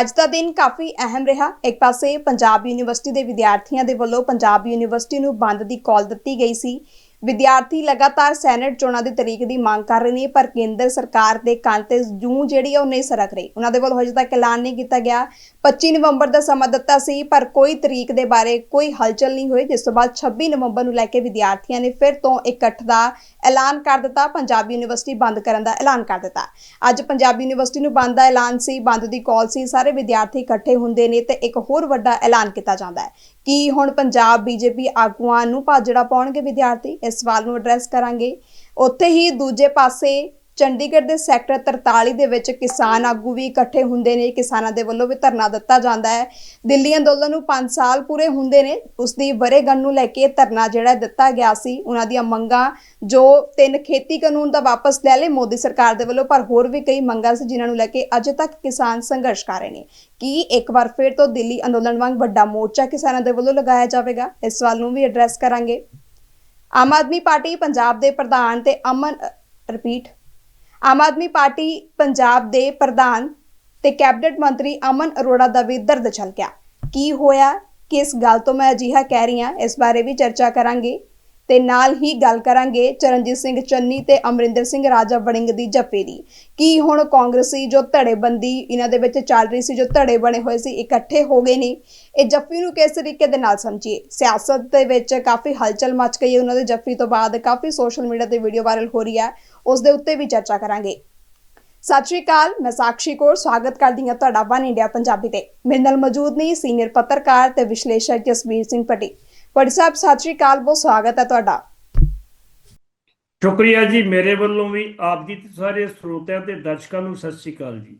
ਅੱਜ ਦਾ ਦਿਨ ਕਾਫੀ ਅਹਿਮ ਰਿਹਾ। ਇੱਕ ਪਾਸੇ ਪੰਜਾਬ ਯੂਨੀਵਰਸਿਟੀ ਦੇ ਵਿਦਿਆਰਥੀਆਂ ਦੇ ਵੱਲੋਂ ਪੰਜਾਬ ਯੂਨੀਵਰਸਿਟੀ ਨੂੰ ਬੰਦ ਦੀ ਕਾਲ ਦਿੱਤੀ ਗਈ ਸੀ। ਵਿਦਿਆਰਥੀ ਲਗਾਤਾਰ ਸੈਨੇਟ ਚੋਣਾਂ ਦੀ ਤਰੀਕ ਦੀ ਮੰਗ ਕਰ ਰਹੇ ਨੇ, ਪਰ ਕੇਂਦਰ ਸਰਕਾਰ ਦੇ ਕੰਨ ਤੇ ਜੂੰ ਜਿਹੜੀ ਆ, ਉਹ ਨਹੀਂ ਸਰਕ ਰਹੀ। ਉਹਨਾਂ ਦੇ ਵੱਲੋਂ ਹਜੇ ਤੱਕ ਐਲਾਨ ਨਹੀਂ ਕੀਤਾ ਗਿਆ। 25 ਨਵੰਬਰ ਦਾ ਸਮਾਂ ਦਿੱਤਾ ਸੀ, ਪਰ ਕੋਈ ਤਰੀਕ ਦੇ ਬਾਰੇ ਕੋਈ ਹਲਚਲ ਨਹੀਂ ਹੋਈ, ਜਿਸ ਤੋਂ ਬਾਅਦ 26 ਨਵੰਬਰ ਨੂੰ ਲੈ ਕੇ ਵਿਦਿਆਰਥੀਆਂ ਨੇ ਫਿਰ ਤੋਂ ਇਕੱਠ ਦਾ ਐਲਾਨ ਕਰ ਦਿੱਤਾ, ਪੰਜਾਬ ਯੂਨੀਵਰਸਿਟੀ ਬੰਦ ਕਰਨ ਦਾ ਐਲਾਨ ਕਰ ਦਿੱਤਾ। ਅੱਜ ਪੰਜਾਬ ਯੂਨੀਵਰਸਿਟੀ ਨੂੰ ਬੰਦ ਦਾ ਐਲਾਨ ਸੀ, ਬੰਦ ਦੀ ਕਾਲ ਸੀ, ਸਾਰੇ ਵਿਦਿਆਰਥੀ ਇਕੱਠੇ ਹੁੰਦੇ ਨੇ ਤੇ ਇੱਕ ਹੋਰ ਵੱਡਾ ਐਲਾਨ ਕੀਤਾ ਜਾਂਦਾ ਹੈ। ਕਿ ਹੁਣ ਪੰਜਾਬ ਬੀਜੇਪੀ ਆਗੂਆਂ ਨੂੰ ਭਾਜੜਾ ਪਾਉਣਗੇ ਵਿਦਿਆਰਥੀ? ਇਸ ਸਵਾਲ ਨੂੰ ਐਡਰੈਸ ਕਰਾਂਗੇ। ਉੱਥੇ ਹੀ ਦੂਜੇ ਪਾਸੇ ਚੰਡੀਗੜ੍ਹ ਦੇ ਸੈਕਟਰ 43 ਦੇ ਵਿੱਚ ਕਿਸਾਨ ਆਗੂ ਵੀ ਇਕੱਠੇ ਹੁੰਦੇ ਨੇ। ਕਿਸਾਨਾਂ ਦੇ ਵੱਲੋਂ ਵੀ ਧਰਨਾ ਦਿੱਤਾ ਜਾਂਦਾ ਹੈ। ਦਿੱਲੀ ਅੰਦੋਲਨ ਨੂੰ 5 ਸਾਲ ਪੂਰੇ ਹੁੰਦੇ ਨੇ। ਉਸ ਦੀ ਵਰੇਗੰਢ ਨੂੰ ਲੈ ਕੇ ਧਰਨਾ ਜਿਹੜਾ ਦਿੱਤਾ ਗਿਆ ਸੀ, ਉਹਨਾਂ ਦੀਆਂ ਮੰਗਾਂ ਜੋ ਤਿੰਨ ਖੇਤੀ ਕਾਨੂੰਨ ਦਾ ਵਾਪਸ ਲੈ ਲਏ। ਮੋਦੀ ਸਰਕਾਰ ਦੇ ਵੱਲੋਂ ਪਰ ਹੋਰ ਵੀ ਕਈ ਮੰਗਾਂ ਸੀ, ਜਿਨ੍ਹਾਂ ਨੂੰ ਲੈ ਕੇ ਅਜੇ ਤੱਕ ਕਿਸਾਨ ਸੰਘਰਸ਼ ਕਰ ਰਹੇ ਨੇ। ਕੀ ਇੱਕ ਵਾਰ ਫਿਰ ਤੋਂ ਦਿੱਲੀ ਅੰਦੋਲਨ ਵਾਂਗ ਵੱਡਾ ਮੋਰਚਾ ਕਿਸਾਨਾਂ ਦੇ ਵੱਲੋਂ ਲਗਾਇਆ ਜਾਵੇਗਾ? ਇਸ ਸਵਾਲ ਨੂੰ ਵੀ ਐਡਰੈਸ ਕਰਾਂਗੇ। ਆਮ ਆਦਮੀ ਪਾਰਟੀ ਪੰਜਾਬ ਦੇ ਪ੍ਰਧਾਨ ਤੇ ਅਮਨ ਰਿਪੀਟ ਆਮ ਆਦਮੀ ਪਾਰਟੀ ਪੰਜਾਬ ਦੇ ਪ੍ਰਧਾਨ ਤੇ ਕੈਬਨਿਟ ਮੰਤਰੀ ਅਮਨ ਅਰੋੜਾ ਦਾ ਵੀ ਦਰਦ ਛਲਕਿਆ ਕੀ ਹੋਇਆ? ਕਿਸ ਗੱਲ ਤੋਂ ਮੈਂ ਅਜਿਹਾ ਕਹਿ ਰਹੀ ਹਾਂ? ਇਸ ਬਾਰੇ ਵੀ ਚਰਚਾ ਕਰਾਂਗੇ ਤੇ ਨਾਲ ਹੀ ਗੱਲ ਕਰਾਂਗੇ ਚਰਨਜੀਤ ਸਿੰਘ ਚੰਨੀ ਤੇ ਅਮਰਿੰਦਰ ਸਿੰਘ ਰਾਜਾ ਵੜਿੰਗ ਦੀ ਜੱਫੇ ਦੀ। ਕੀ ਹੁਣ ਕਾਂਗਰਸੀ ਜੋ ਧੜੇਬੰਦੀ ਇਹਨਾਂ ਦੇ ਵਿੱਚ ਚੱਲ ਰਹੀ ਸੀ, ਜੋ ਧੜੇ ਬਣੇ ਹੋਏ ਸੀ, ਇਕੱਠੇ ਹੋ ਗਏ ਨੇ, ਇਹ ਜੱਫੀ ਨੂੰ ਕਿਸ ਤਰੀਕੇ ਦੇ ਨਾਲ ਸਮਝੀਏ? ਸਿਆਸਤ ਦੇ ਵਿੱਚ ਕਾਫੀ ਹਲਚਲ ਮਚ ਗਈ ਹੈ। ਉਹਨਾਂ ਦੇ ਜੱਫੀ ਤੋਂ ਬਾਅਦ ਕਾਫੀ ਸੋਸ਼ਲ ਮੀਡੀਆ ਤੇ ਵੀਡੀਓ ਵਾਇਰਲ ਹੋ ਰਹੀ ਹੈ। ਉਸ ਦੇ ਉੱਤੇ ਵੀ ਚਰਚਾ ਕਰਾਂਗੇ। ਸਤਿ ਸ਼੍ਰੀ ਅਕਾਲ, ਮੈਂ ਸਾਕਸ਼ੀ ਕੌਰ, ਸਵਾਗਤ ਕਰਦੀ ਹਾਂ ਤੁਹਾਡਾ ਵਨ ਇੰਡੀਆ ਪੰਜਾਬੀ ਤੇ। ਮੇਰੇ ਨਾਲ ਮੌਜੂਦ ਨੇ ਸੀਨੀਅਰ ਪੱਤਰਕਾਰ ਤੇ ਵਿਸ਼ਲੇਸ਼ਕ ਜਸਵੀਰ ਸਿੰਘ ਪੱਟੀ ਪੱਟੀ ਸਾਹਿਬ, ਸਤਿ ਸ਼੍ਰੀ ਅਕਾਲ, ਬਹੁਤ ਸਵਾਗਤ ਹੈ ਤੁਹਾਡਾ। ਸ਼ੁਕਰੀਆ ਜੀ ਮੇਰੇ ਵੱਲੋਂ ਵੀ, ਆਪ ਜੀ ਤੇ ਸਾਰੇ ਸਰੋਤਿਆਂ ਤੇ ਦਰਸ਼ਕਾਂ ਨੂੰ ਸਤਿ ਸ਼੍ਰੀ ਅਕਾਲ ਜੀ।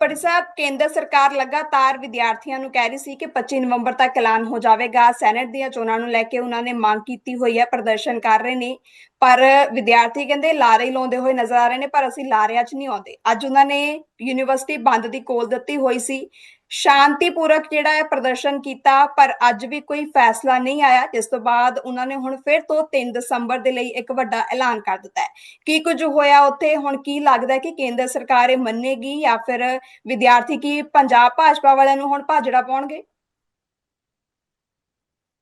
ਪੱਟੀ ਸਾਹਿਬ, ਕੇਂਦਰ ਸਰਕਾਰ ਲਗਾਤਾਰ ਵਿਦਿਆਰਥੀਆਂ ਨੂੰ ਕਹਿ ਰਹੀ ਸੀ ਕਿ 25 ਨਵੰਬਰ ਤੱਕ ਐਲਾਨ ਹੋ ਜਾਵੇਗਾ। ਸੈਨੇਟ ਦੀਆਂ ਚੋਣਾਂ ਨੂੰ ਲੈ ਕੇ ਉਹਨਾਂ ਨੇ ਮੰਗ ਕੀਤੀ ਹੋਈ ਹੈ, ਪ੍ਰਦਰਸ਼ਨ ਕਰ ਰਹੇ ਨੇ। ਪਰ ਵਿਦਿਆਰਥੀ ਕਹਿੰਦੇ ਲਾਰੇ ਹੀ ਲਾਉਂਦੇ ਹੋਏ ਨਜ਼ਰ ਆ ਰਹੇ ਨੇ, ਪਰ ਅਸੀਂ ਲਾਰਿਆਂ 'ਚ ਨਹੀਂ ਆਉਂਦੇ। ਅੱਜ ਉਹਨਾਂ ਨੇ ਯੂਨੀਵਰਸਿਟੀ ਬੰਦ ਦੀ ਕੋਲ ਦਿੱਤੀ ਹੋਈ ਸੀ। ਸ਼ਾਂਤੀਪੂਰਕ ਜਿਹੜਾ ਹੈ ਪ੍ਰਦਰਸ਼ਨ ਕੀਤਾ, ਪਰ ਅੱਜ ਵੀ ਕੋਈ ਫੈਸਲਾ ਨਹੀਂ ਆਇਆ, ਜਿਸ ਤੋਂ ਬਾਅਦ ਉਹਨਾਂ ਨੇ ਹੁਣ ਫਿਰ ਤੋਂ 3 ਦਸੰਬਰ ਦੇ ਲਈ ਇੱਕ ਵੱਡਾ ਐਲਾਨ ਕਰ ਦਿੱਤਾ ਹੈ। ਕੀ ਕੁਝ ਹੋਇਆ ਉੱਥੇ? ਹੁਣ ਕੀ ਲੱਗਦਾ ਹੈ ਕਿ ਕੇਂਦਰ ਸਰਕਾਰ ਇਹ ਮੰਨੇਗੀ ਜਾਂ ਫਿਰ ਵਿਦਿਆਰਥੀ ਕੀ ਪੰਜਾਬ ਭਾਜਪਾ ਵਾਲਿਆਂ ਨੂੰ ਹੁਣ ਭਾਜੜਾ ਪਾਉਣਗੇ?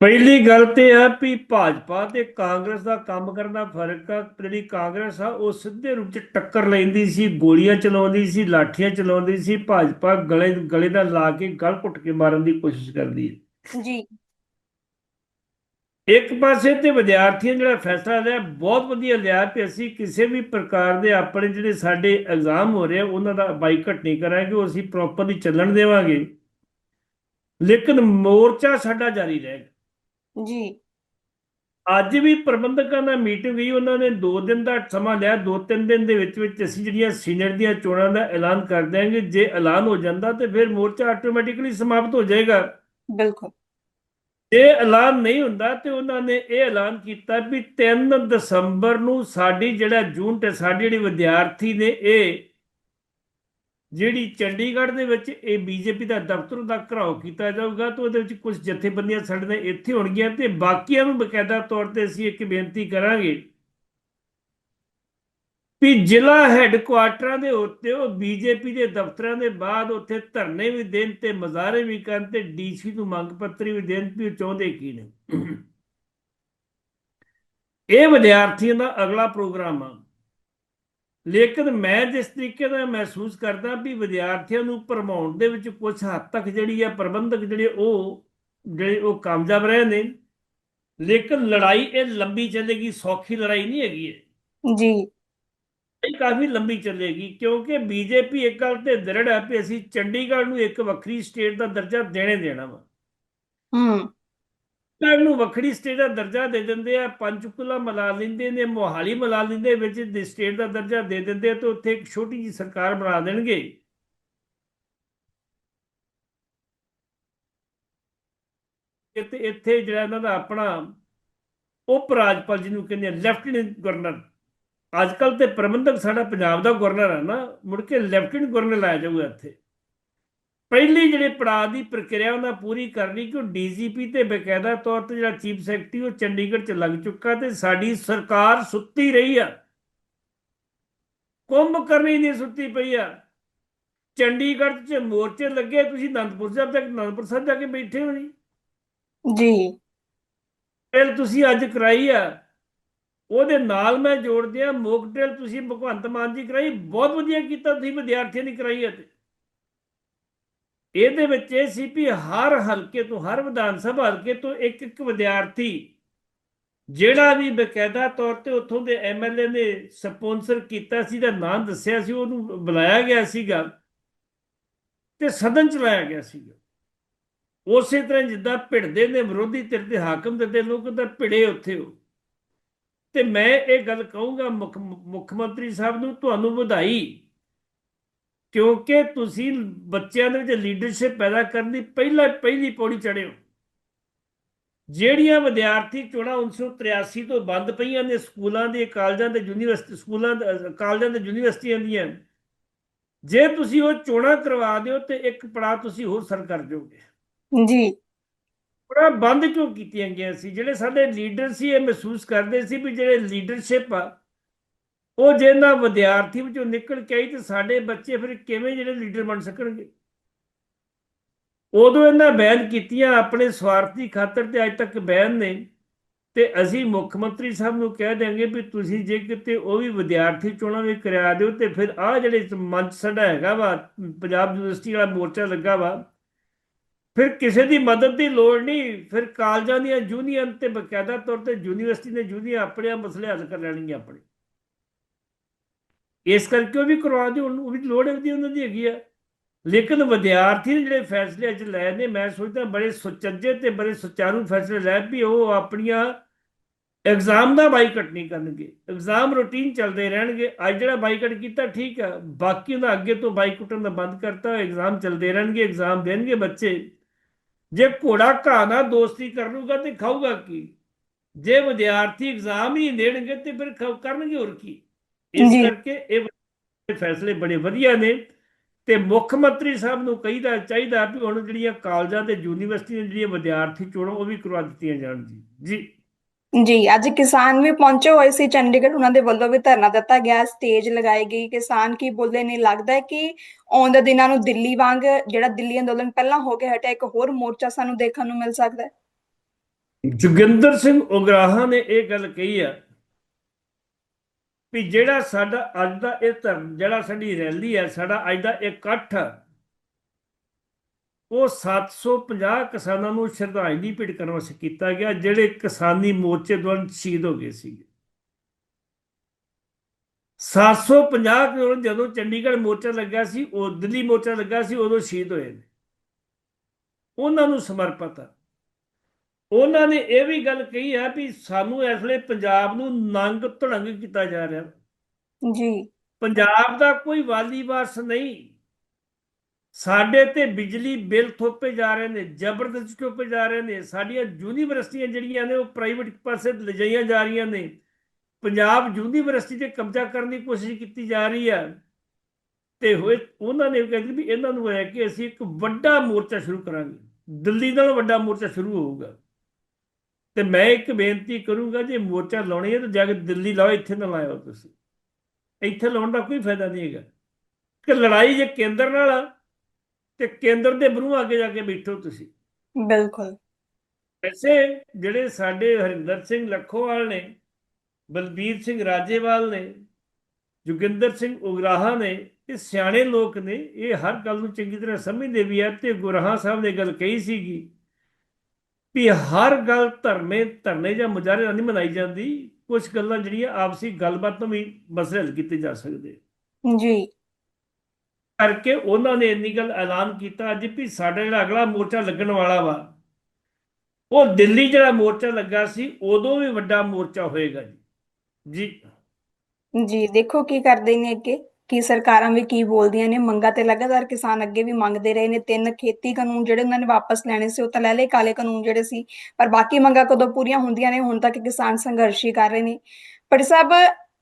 ਪਹਿਲੀ ਗੱਲ ਤੇ ਹੈ ਵੀ ਭਾਜਪਾ ਤੇ ਕਾਂਗਰਸ ਦਾ ਕੰਮ ਕਰਨ ਦਾ ਫ਼ਰਕ ਆ। ਜਿਹੜੀ ਕਾਂਗਰਸ ਆ ਉਹ ਸਿੱਧੇ ਰੂਪ ਚ ਟੱਕਰ ਲੈਂਦੀ ਸੀ ਗੋਲੀਆਂ ਚਲਾਉਂਦੀ ਸੀ ਲਾਠੀਆਂ ਚਲਾਉਂਦੀ ਸੀ। ਭਾਜਪਾ ਗਲੇ ਗਲੇ ਨਾਲ ਲਾ ਕੇ ਗਲ ਘੁੱਟ ਕੇ ਮਾਰਨ ਦੀ ਕੋਸ਼ਿਸ਼ ਕਰਦੀ ਹੈ। ਜੀ। ਇੱਕ ਪਾਸੇ ਤੇ ਵਿਦਿਆਰਥੀਆਂ ਜਿਹੜਾ ਫੈਸਲਾ ਲਿਆ ਬਹੁਤ ਵਧੀਆ ਲਿਆ ਕਿ ਅਸੀਂ ਕਿਸੇ ਵੀ ਪ੍ਰਕਾਰ ਦੇ ਆਪਣੇ ਜਿਹੜੇ ਸਾਡੇ ਐਗਜ਼ਾਮ ਹੋ ਰਹੇ ਉਹਨਾਂ ਦਾ ਬਾਈਕਟ ਨਹੀਂ ਕਰਾਂਗੇ ਉਹ ਅਸੀਂ ਪ੍ਰੋਪਰਲੀ ਚੱਲਣ ਦੇਵਾਂਗੇ। ਲੇਕਿਨ ਮੋਰਚਾ ਸਾਡਾ ਜਾਰੀ ਰਹੇਗਾ ਜੀ। ਅੱਜ ਵੀ ਪ੍ਰਬੰਧਕਾਂ ਨਾਲ ਮੀਟਿੰਗ ਹੋਈ ਉਹਨਾਂ ਨੇ 2 ਦਿਨ ਦਾ ਸਮਾਂ ਲਿਆ। 2-3 ਦਿਨ ਦੇ ਵਿੱਚ ਵਿੱਚ ਅਸੀਂ ਜਿਹੜੀਆਂ ਸੀਨੀਅਰ ਦੀਆਂ ਚੋਣਾਂ ਦਾ ਐਲਾਨ ਕਰ ਦਿਆਂਗੇ। ਜੇ ਐਲਾਨ ਹੋ ਜਾਂਦਾ ਤੇ ਫਿਰ ਮੋਰਚਾ ਆਟੋਮੈਟਿਕਲੀ ਸਮਾਪਤ ਹੋ ਜਾਏਗਾ। ਬਿਲਕੁਲ। ਜੇ ਐਲਾਨ ਨਹੀਂ ਹੁੰਦਾ ਤੇ ਉਹਨਾਂ ਨੇ ਇਹ ਐਲਾਨ ਕੀਤਾ ਵੀ 3 ਦਸੰਬਰ ਨੂੰ ਸਾਡੀ ਜਿਹੜਾ ਜੂਨ ਤੇ ਸਾਡੀ ਜਿਹੜੀ ਵਿਦਿਆਰਥੀ ਨੇ ਇਹ ਜਿਹੜੀ ਚੰਡੀਗੜ੍ਹ ਦੇ ਵਿੱਚ ਇਹ ਬੀਜੇਪੀ ਦਾ ਦਫ਼ਤਰ ਦਾ ਘਰਾਓ ਕੀਤਾ ਜਾਊਗਾ ਤੇ ਉਹਦੇ ਵਿੱਚ ਕੁਝ ਜਥੇਬੰਦੀਆਂ ਸਾਡੇ ਇੱਥੇ ਹੋਣਗੀਆਂ ਤੇ ਬਾਕੀਆਂ ਨੂੰ ਬਕਾਇਦਾ ਤੌਰ ਤੇ ਅਸੀਂ ਇੱਕ ਬੇਨਤੀ ਕਰਾਂਗੇ ਵੀ ਜ਼ਿਲ੍ਹਾ ਹੈੱਡਕੁਆਟਰਾਂ ਦੇ ਉੱਤੇ ਉਹ ਬੀਜੇਪੀ ਦੇ ਦਫ਼ਤਰਾਂ ਦੇ ਬਾਅਦ ਉੱਥੇ ਧਰਨੇ ਵੀ ਦੇਣ ਤੇ ਮਜ਼ਾਰੇ ਵੀ ਕਰਨ ਤੇ ਡੀਸੀ ਨੂੰ ਮੰਗ ਪੱਤਰ ਵੀ ਦੇਣ ਵੀ ਉਹ ਚਾਹੁੰਦੇ ਕੀ ਨੇ। ਇਹ ਵਿਦਿਆਰਥੀਆਂ ਦਾ ਅਗਲਾ ਪ੍ਰੋਗਰਾਮ ਆ। ਲੇਕਿਨ ਮੈਂ ਜਿਸ ਤਰੀਕੇ ਨਾਲ ਮਹਿਸੂਸ ਕਰਦਾ ਵੀ ਵਿਦਿਆਰਥੀਆਂ ਨੂੰ ਭਰਮਾਉਣ ਦੇ ਵਿੱਚ ਕੁਝ ਹੱਦ ਤੱਕ ਜਿਹੜੀ ਆ ਪ੍ਰਬੰਧਕ ਜਿਹੜੇ ਉਹ ਜਿਹੜੇ ਉਹ ਕਾਮਯਾਬ ਰਹੇ ਨੇ। ਲੇਕਿਨ ਲੜਾਈ ਇਹ ਲੰਬੀ ਚੱਲੇਗੀ ਸੌਖੀ ਲੜਾਈ ਨਹੀਂ ਹੈਗੀ ਇਹ। ਜੀ। ਇਹ ਕਾਫੀ ਲੰਬੀ ਚੱਲੇਗੀ ਕਿਉਂਕਿ ਬੀਜੇਪੀ ਇੱਕ ਗੱਲ ਤੇ ਦ੍ਰਿੜ ਹੈ ਕਿ ਅਸੀਂ ਚੰਡੀਗੜ੍ਹ ਨੂੰ ਇੱਕ ਵੱਖਰੀ ਸਟੇਟ ਦਾ ਦਰਜਾ ਦੇਣੇ ਦੇਣਾ ਵਾ। ਹੂੰ। ਚੰਡੀਗੜ੍ਹ ਨੂੰ ਵੱਖਰੀ ਸਟੇਟ ਦਾ ਦਰਜਾ ਦੇ ਦਿੰਦੇ ਆ, ਪੰਚਕੂਲਾ ਮਿਲਾ ਲੈਂਦੇ ਨੇ, ਮੋਹਾਲੀ ਮਿਲਾ ਲੈਂਦੇ, ਵਿੱਚ ਦੇ ਸਟੇਟ ਦਾ ਦਰਜਾ ਦੇ ਦਿੰਦੇ ਆ ਤੇ ਉੱਥੇ ਇੱਕ ਛੋਟੀ ਜਿਹੀ ਸਰਕਾਰ ਬਣਾ ਦੇਣਗੇ। ਤੇ ਇੱਥੇ ਜਿਹੜਾ ਇਹਨਾਂ ਦਾ ਆਪਣਾ ਉਪ ਰਾਜਪਾਲ ਜਿਹਨੂੰ ਕਹਿੰਦੇ ਆ, ਲੈਫਟੀਨੈਂਟ ਗਵਰਨਰ। ਅੱਜ ਕੱਲ ਤੇ ਪ੍ਰਬੰਧਕ ਸਾਡਾ ਪੰਜਾਬ ਦਾ ਗਵਰਨਰ ਹੈ ਨਾ, ਮੁੜ ਕੇ ਲੈਫਟੀਨੈਂਟ ਗਵਰਨਰ ਲਾਇਆ ਜਾਊਗਾ ਇੱਥੇ। ਪਹਿਲੀ ਜਿਹੜੇ ਪੜਾਅ ਦੀ ਪ੍ਰਕਿਰਿਆ ਉਹਨਾਂ ਪੂਰੀ ਕਰਨੀ ਕਿ ਡੀਜੀਪੀ ਤੇ ਬਕਾਇਦਾ ਤੌਰ ਤੇ ਜਿਹੜਾ ਚੀਫ ਸੈਕਟਰੀ ਉਹ ਚੰਡੀਗੜ੍ਹ ਚ ਲੱਗ ਚੁੱਕਾ ਤੇ ਸਾਡੀ ਸਰਕਾਰ ਸੁੱਤੀ ਰਹੀ ਆ। ਕੁੰਭ ਕਰਨੀ ਦੀ ਸੁੱਤੀ ਪਈ ਆ। ਚੰਡੀਗੜ੍ਹ 'ਚ ਮੋਰਚੇ ਲੱਗੇ ਤੁਸੀਂ ਅਨੰਦਪੁਰ ਸਾਹਿਬ ਤੱਕ ਅਨੰਦਪੁਰ ਸਾਹਿਬ ਜਾ ਕੇ ਬੈਠੇ ਹੋ ਜੀ। ਜੀ ਟ੍ਰੇਲ ਤੁਸੀਂ ਅੱਜ ਕਰਾਈ ਆ। ਉਹਦੇ ਨਾਲ ਮੈਂ ਜੋੜਦੇ ਆ ਮੋਕ ਟ੍ਰੇਲ ਤੁਸੀਂ ਭਗਵੰਤ ਮਾਨ ਜੀ ਕਰਾਈ ਬਹੁਤ ਵਧੀਆ ਕੀਤਾ ਤੁਸੀਂ ਵਿਦਿਆਰਥੀਆਂ ਦੀ ਕਰਾਈ ਹੈ ਤੇ। ਇਹਦੇ ਵਿੱਚ ਇਹ ਸੀ ਵੀ ਹਰ ਹਲਕੇ ਤੋਂ, ਹਰ ਵਿਧਾਨ ਸਭਾ ਹਲਕੇ ਤੋਂ ਇੱਕ ਇੱਕ ਵਿਦਿਆਰਥੀ ਜਿਹੜਾ ਵੀ ਬਕਾਇਦਾ ਤੌਰ ਤੇ ਉੱਥੋਂ ਦੇ ਐਮਐਲਏ ਨੇ ਸਪਾਂਸਰ ਕੀਤਾ ਸੀ ਦਾ ਨਾਮ ਦੱਸਿਆ ਸੀ, ਉਹਨੂੰ ਬੁਲਾਇਆ ਗਿਆ ਸੀਗਾ ਤੇ ਸਦਨ ਚਲਾਇਆ ਗਿਆ ਸੀਗਾ। ਉਸੇ ਤਰ੍ਹਾਂ ਜਿੱਦਾਂ ਭਿੜਦੇ ਨੇ, ਵਿਰੋਧੀ ਧਿਰ ਦੇ ਹਾਕਮ ਦੇ ਲੋਕ ਤਾਂ ਭਿੜੇ ਉੱਥੇ ਹੋ ਤੇ ਮੈਂ ਇਹ ਗੱਲ ਕਹੂੰਗਾ ਮੁੱਖ ਮੁੱਖ ਮੰਤਰੀ ਸਾਹਿਬ ਨੂੰ, ਤੁਹਾਨੂੰ ਵਧਾਈ। ਕਿਉਂਕਿ ਤੁਸੀਂ ਬੱਚਿਆਂ ਦੇ ਵਿੱਚ ਲੀਡਰਸ਼ਿਪ ਪੈਦਾ ਕਰਨ ਦੀ ਪਹਿਲਾ ਪਹਿਲੀ ਪੌੜੀ ਚੜ੍ਹੇ ਹੋ। ਜਿਹੜੀਆਂ ਵਿਦਿਆਰਥੀ ਚੋਣਾਂ 1983 ਤੋਂ ਬੰਦ ਪਈਆਂ ਨੇ ਸਕੂਲਾਂ ਦੇ ਕਾਲਜਾਂ ਤੇ ਯੂਨੀਵਰਸਿਟੀ ਸਕੂਲਾਂ ਦੇ- ਕਾਲਜਾਂ ਤੇ ਯੂਨੀਵਰਸਿਟੀਆਂ ਦੀਆਂ ਜੇ ਤੁਸੀਂ ਉਹ ਚੋਣਾਂ ਕਰਵਾ ਦਿਓ ਤੇ ਇੱਕ ਪੜਾਅ ਤੁਸੀਂ ਹੋਰ ਸਰ ਕਰ ਜਾਓਗੇ ਜੀ। ਪੜਾ ਬੰਦ ਕਿਉਂ ਕੀਤੀਆਂ ਗਈਆਂ ਸੀ? ਜਿਹੜੇ ਸਾਡੇ ਲੀਡਰ ਸੀ ਇਹ ਮਹਿਸੂਸ ਕਰਦੇ ਸੀ ਵੀ ਜਿਹੜੇ ਲੀਡਰਸ਼ਿਪ ਆ ਉਹ ਜੇ ਨਾ ਵਿਦਿਆਰਥੀ ਵਿੱਚੋਂ ਨਿਕਲ ਕੇ ਆਈ ਤੇ ਸਾਡੇ ਬੱਚੇ ਫਿਰ ਕਿਵੇਂ ਜਿਹੜੇ ਲੀਡਰ ਬਣ ਸਕਣਗੇ? ਉਦੋਂ ਇਹਨਾਂ ਬੈਨ ਕੀਤੀਆਂ ਆਪਣੇ ਸਵਾਰਥੀ ਖਾਤਰ ਤੇ ਅੱਜ ਤੱਕ ਬੈਨ ਨੇ ਤੇ ਅਸੀਂ ਮੁੱਖ ਮੰਤਰੀ ਸਾਹਿਬ ਨੂੰ ਕਹਿ ਦਿਆਂਗੇ ਵੀ ਤੁਸੀਂ ਜੇ ਕਿਤੇ ਉਹ ਵੀ ਵਿਦਿਆਰਥੀ ਚੋਣਾਂ ਵੀ ਕਰਾ ਦਿਓ ਤੇ ਫਿਰ ਆਹ ਜਿਹੜੇ ਮੰਚ ਸਾਡਾ ਹੈਗਾ ਵਾ, ਪੰਜਾਬ ਯੂਨੀਵਰਸਿਟੀ ਵਾਲਾ ਮੋਰਚਾ ਲੱਗਾ ਵਾ, ਫਿਰ ਕਿਸੇ ਦੀ ਮਦਦ ਦੀ ਲੋੜ ਨਹੀਂ, ਫਿਰ ਕਾਲਜਾਂ ਦੀਆਂ ਯੂਨੀਅਨ ਤੇ ਬਕਾਇਦਾ ਤੌਰ ਤੇ ਯੂਨੀਵਰਸਿਟੀ ਨੇ ਯੂਨੀਅਨ ਆਪਣੇ ਮਸਲੇ ਹੱਲ ਕਰ ਲੈਣਗੇ ਆਪਣੇ। ਇਸ ਕਰਕੇ ਉਹ ਵੀ ਕਰਵਾ ਦਿਓ, ਉਹਨੂੰ ਵੀ ਲੋੜ ਹੈ ਉਹਨਾਂ ਦੀ ਹੈਗੀ ਆ। ਲੇਕਿਨ ਵਿਦਿਆਰਥੀ ਨੇ ਜਿਹੜੇ ਫੈਸਲੇ ਅੱਜ ਲਏ ਨੇ, ਮੈਂ ਸੋਚਦਾ ਬੜੇ ਸੁਚੱਜੇ ਤੇ ਬੜੇ ਸੁਚਾਰੂ ਫੈਸਲੇ ਲੈ ਵੀ ਉਹ ਆਪਣੀਆਂ ਐਗਜ਼ਾਮ ਦਾ ਬਾਈਕਟ ਨਹੀਂ ਕਰਨਗੇ। ਐਗਜ਼ਾਮ ਰੂਟੀਨ ਚੱਲਦੇ ਰਹਿਣਗੇ। ਅੱਜ ਜਿਹੜਾ ਬਾਈਕਟ ਕੀਤਾ, ਠੀਕ ਆ। ਬਾਕੀ ਦਾ ਅੱਗੇ ਤੋਂ ਬਾਈਕਟਨ ਦਾ ਬੰਦ ਕਰਤਾ ਐਗਜ਼ਾਮ ਚੱਲਦੇ ਰਹਿਣਗੇ ਐਗਜ਼ਾਮ ਦੇਣਗੇ ਬੱਚੇ। ਜੇ ਘੋੜਾ ਘਾਹ ਨਾਲ ਦੋਸਤੀ ਕਰ ਲੂਗਾ ਤੇ ਖਾਊਗਾ ਕੀ? ਜੇ ਵਿਦਿਆਰਥੀ ਐਗਜ਼ਾਮ ਹੀ ਨਹੀਂ ਦੇਣਗੇ ਤੇ ਫਿਰ ਕਰਨਗੇ ਹੋਰ ਕੀ? ਇਸ। ਕਰਕੇ ਇਹ ਫੈਸਲੇ ਬੜੇ ਵਧੀਆ ਨੇ ਤੇ ਮੁੱਖ ਮੰਤਰੀ ਸਾਹਿਬ ਨੂੰ ਕਹੀਦਾ ਚਾਹੀਦਾ ਵੀ ਹੁਣ ਜਿਹੜੀਆਂ ਕਾਲਜਾਂ ਤੇ ਯੂਨੀਵਰਸਿਟੀਆਂ ਜਿਹੜੀਆਂ ਵਿਦਿਆਰਥੀ ਚੋਣਾਂ ਉਹ ਵੀ ਕਰਵਾ ਦਿੱਤੀਆਂ ਜਾਣ ਜੀ। ਜੀ। ਜੀ ਅੱਜ ਕਿਸਾਨ ਵੀ ਪਹੁੰਚੇ ਹੋਏ ਸੀ ਚੰਡੀਗੜ੍ਹ ਉਹਨਾਂ ਦੇ ਵੱਲੋਂ ਵੀ ਧਰਨਾ ਦਿੱਤਾ ਗਿਆ ਸਟੇਜ ਲਗਾਈ ਗਈ। ਕਿਸਾਨ ਕੀ ਬੋਲੇ ਨੇ ਲੱਗਦਾ ਕਿ ਆਉਂਦੇ ਦਿਨਾਂ ਨੂੰ ਦਿੱਲੀ ਵਾਂਗ ਜਿਹੜਾ ਦਿੱਲੀ ਅੰਦੋਲਨ ਪਹਿਲਾਂ ਹੋ ਕੇ ਹਟਿਆ ਇੱਕ ਹੋਰ ਮੋਰਚਾ ਸਾਨੂੰ ਦੇਖਣ ਨੂੰ ਮਿਲ ਸਕਦਾ ਹੈ। ਜੋਗਿੰਦਰ ਸਿੰਘ ਉਗਰਾਹਾਂ ਨੇ ਇਹ ਗੱਲ ਕਹੀ ਆ ਵੀ ਜਿਹੜਾ ਸਾਡਾ ਅੱਜ ਦਾ ਇਹ ਧਰਮ ਜਿਹੜਾ ਸਾਡੀ ਰੈਲੀ ਹੈ ਸਾਡਾ ਅੱਜ ਦਾ ਇਹ ਇਕੱਠ ਆ, ਉਹ 750 ਕਿਸਾਨਾਂ ਨੂੰ ਸ਼ਰਧਾਂਜਲੀ ਭੇਟ ਕਰਨ ਵਾਸਤੇ ਕੀਤਾ ਗਿਆ ਜਿਹੜੇ ਕਿਸਾਨੀ ਮੋਰਚੇ ਦੌਰਾਨ ਸ਼ਹੀਦ ਹੋ ਗਏ ਸੀ 750 ਕਰੋੜ ਜਦੋਂ ਚੰਡੀਗੜ੍ਹ ਮੋਰਚਾ ਲੱਗਾ ਸੀ ਉਹ ਦਿੱਲੀ ਮੋਰਚਾ ਲੱਗਾ ਸੀ ਉਦੋਂ ਸ਼ਹੀਦ ਹੋਏ ਨੇ। ਉਹਨਾਂ ਨੂੰ ਸਮਰਪਿਤ ਆ। ਉਹਨਾਂ ਨੇ ਇਹ ਵੀ ਗੱਲ ਕਹੀ ਹੈ ਵੀ ਸਾਨੂੰ ਇਸ ਵੇਲੇ ਪੰਜਾਬ ਨੂੰ ਨੰਗ ਧੜੰਗ ਕੀਤਾ ਜਾ ਰਿਹਾ। ਜੀ। ਪੰਜਾਬ ਦਾ ਕੋਈ ਵਾਲੀ ਵਾਰਸ ਨਹੀਂ। ਸਾਡੇ ਤੇ ਬਿਜਲੀ ਬਿੱਲ ਥੋਪੇ ਜਾ ਰਹੇ ਨੇ ਜ਼ਬਰਦਸਤ ਥੋਪੇ ਜਾ ਰਹੇ ਨੇ। ਸਾਡੀਆਂ ਯੂਨੀਵਰਸਿਟੀਆਂ ਜਿਹੜੀਆਂ ਨੇ ਉਹ ਪ੍ਰਾਈਵੇਟ ਪਾਸੇ ਲਿਜਾਈਆਂ ਜਾ ਰਹੀਆਂ ਨੇ। ਪੰਜਾਬ ਯੂਨੀਵਰਸਿਟੀ ਤੇ ਕਬਜ਼ਾ ਕਰਨ ਦੀ ਕੋਸ਼ਿਸ਼ ਕੀਤੀ ਜਾ ਰਹੀ ਹੈ ਤੇ ਹੋਏ ਉਹਨਾਂ ਨੇ ਕਹਿੰਦੇ ਵੀ ਇਹਨਾਂ ਨੂੰ ਹੈ ਕਿ ਅਸੀਂ ਇੱਕ ਵੱਡਾ ਮੋਰਚਾ ਸ਼ੁਰੂ ਕਰਾਂਗੇ। ਦਿੱਲੀ ਨਾਲੋਂ ਵੱਡਾ ਮੋਰਚਾ ਸ਼ੁਰੂ ਹੋਊਗਾ। ਤੇ ਮੈਂ ਇੱਕ ਬੇਨਤੀ ਕਰੂੰਗਾ ਜੇ ਮੋਰਚਾ ਲਾਉਣੀ ਹੈ ਤਾਂ ਜਾ ਕੇ ਦਿੱਲੀ ਲਾਓ ਇੱਥੇ ਨਾ ਲਾਇਓ ਤੁਸੀਂ। ਇੱਥੇ ਲਾਉਣ ਦਾ ਕੋਈ ਫਾਇਦਾ ਨਹੀਂ ਹੈਗਾ। ਕਿ ਲੜਾਈ ਜੇ ਕੇਂਦਰ ਨਾਲ ਆ ਤੇ ਕੇਂਦਰ ਦੇ ਬਰੂ ਅੱਗੇ ਜਾ ਕੇ ਬੈਠੋ ਤੁਸੀਂ। ਬਿਲਕੁਲ। ਐਸੇ ਜਿਹੜੇ ਸਾਡੇ ਹਰਿੰਦਰ ਸਿੰਘ ਲੱਖੋਵਾਲ ਨੇ ਬਲਬੀਰ ਸਿੰਘ ਰਾਜੇਵਾਲ ਨੇ ਜੋਗਿੰਦਰ ਸਿੰਘ ਉਗਰਾਹਾ ਨੇ ਇਹ ਸਿਆਣੇ ਲੋਕ ਨੇ ਇਹ ਹਰ ਗੱਲ ਨੂੰ ਚੰਗੀ ਤਰ੍ਹਾਂ ਸਮਝਦੇ ਵੀ ਆ ਤੇ ਗੁਰਾਹਾ ਸਾਹਿਬ ਨੇ ਗੱਲ ਕਹੀ ਸੀਗੀ ਵੀ ਹਰ ਗੱਲ ਧਰਮੇ ਧਰਨੇ ਜਾਂ ਮੁਜ਼ਾਹਰੇ ਨਾਲ ਨਹੀਂ ਮਨਾਈ ਜਾਂਦੀ ਕੁਝ ਗੱਲਾਂ ਜਿਹੜੀਆਂ ਆਪਸੀ ਗੱਲਬਾਤ ਤੋਂ ਵੀ ਮਸਲੇ ਹੱਲ ਕੀਤੇ ਜਾ ਸਕਦੇ ਜੀ। ਕਰਕੇ ਉਹਨਾਂ ਨੇ ਇੰਨੀ ਗੱਲ ਐਲਾਨ ਕੀਤਾ ਅੱਜ ਵੀ ਸਾਡਾ ਜਿਹੜਾ ਅਗਲਾ ਮੋਰਚਾ ਲੱਗਣ ਵਾਲਾ ਵਾ ਉਹ ਦਿੱਲੀ ਜਿਹੜਾ ਮੋਰਚਾ ਲੱਗਾ ਸੀ ਉਦੋਂ ਵੀ ਵੱਡਾ ਮੋਰਚਾ ਹੋਏਗਾ ਜੀ। ਜੀ। ਜੀ ਦੇਖੋ ਕੀ ਕਰਦੇ ਨੇ ਅੱਗੇ। ਕਿ ਸਰਕਾਰਾਂ ਵੀ ਕੀ ਬੋਲਦੀਆਂ ਨੇ, ਮੰਗਾਂ ਤੇ ਲਗਾਤਾਰ ਕਿਸਾਨ ਅੱਗੇ ਵੀ ਮੰਗਦੇ ਰਹੇ ਨੇ, ਤਿੰਨ ਖੇਤੀ ਕਾਨੂੰਨ ਜਿਹੜੇ ਉਹਨਾਂ ਨੇ ਵਾਪਸ ਲੈਣੇ ਸੀ, ਉਹ ਤਾਂ ਲੈ ਲਏ, ਕਾਲੇ ਕਾਨੂੰਨ ਜਿਹੜੇ ਸੀ, ਪਰ ਬਾਕੀ ਮੰਗਾਂ ਕਦੋਂ ਪੂਰੀਆਂ ਹੁੰਦੀਆਂ ਨੇ, ਹੁਣ ਤੱਕ ਕਿਸਾਨ ਸੰਘਰਸ਼ ਹੀ ਕਰ ਰਹੇ ਨੇ। ਪਰ ਸਾਹਿਬ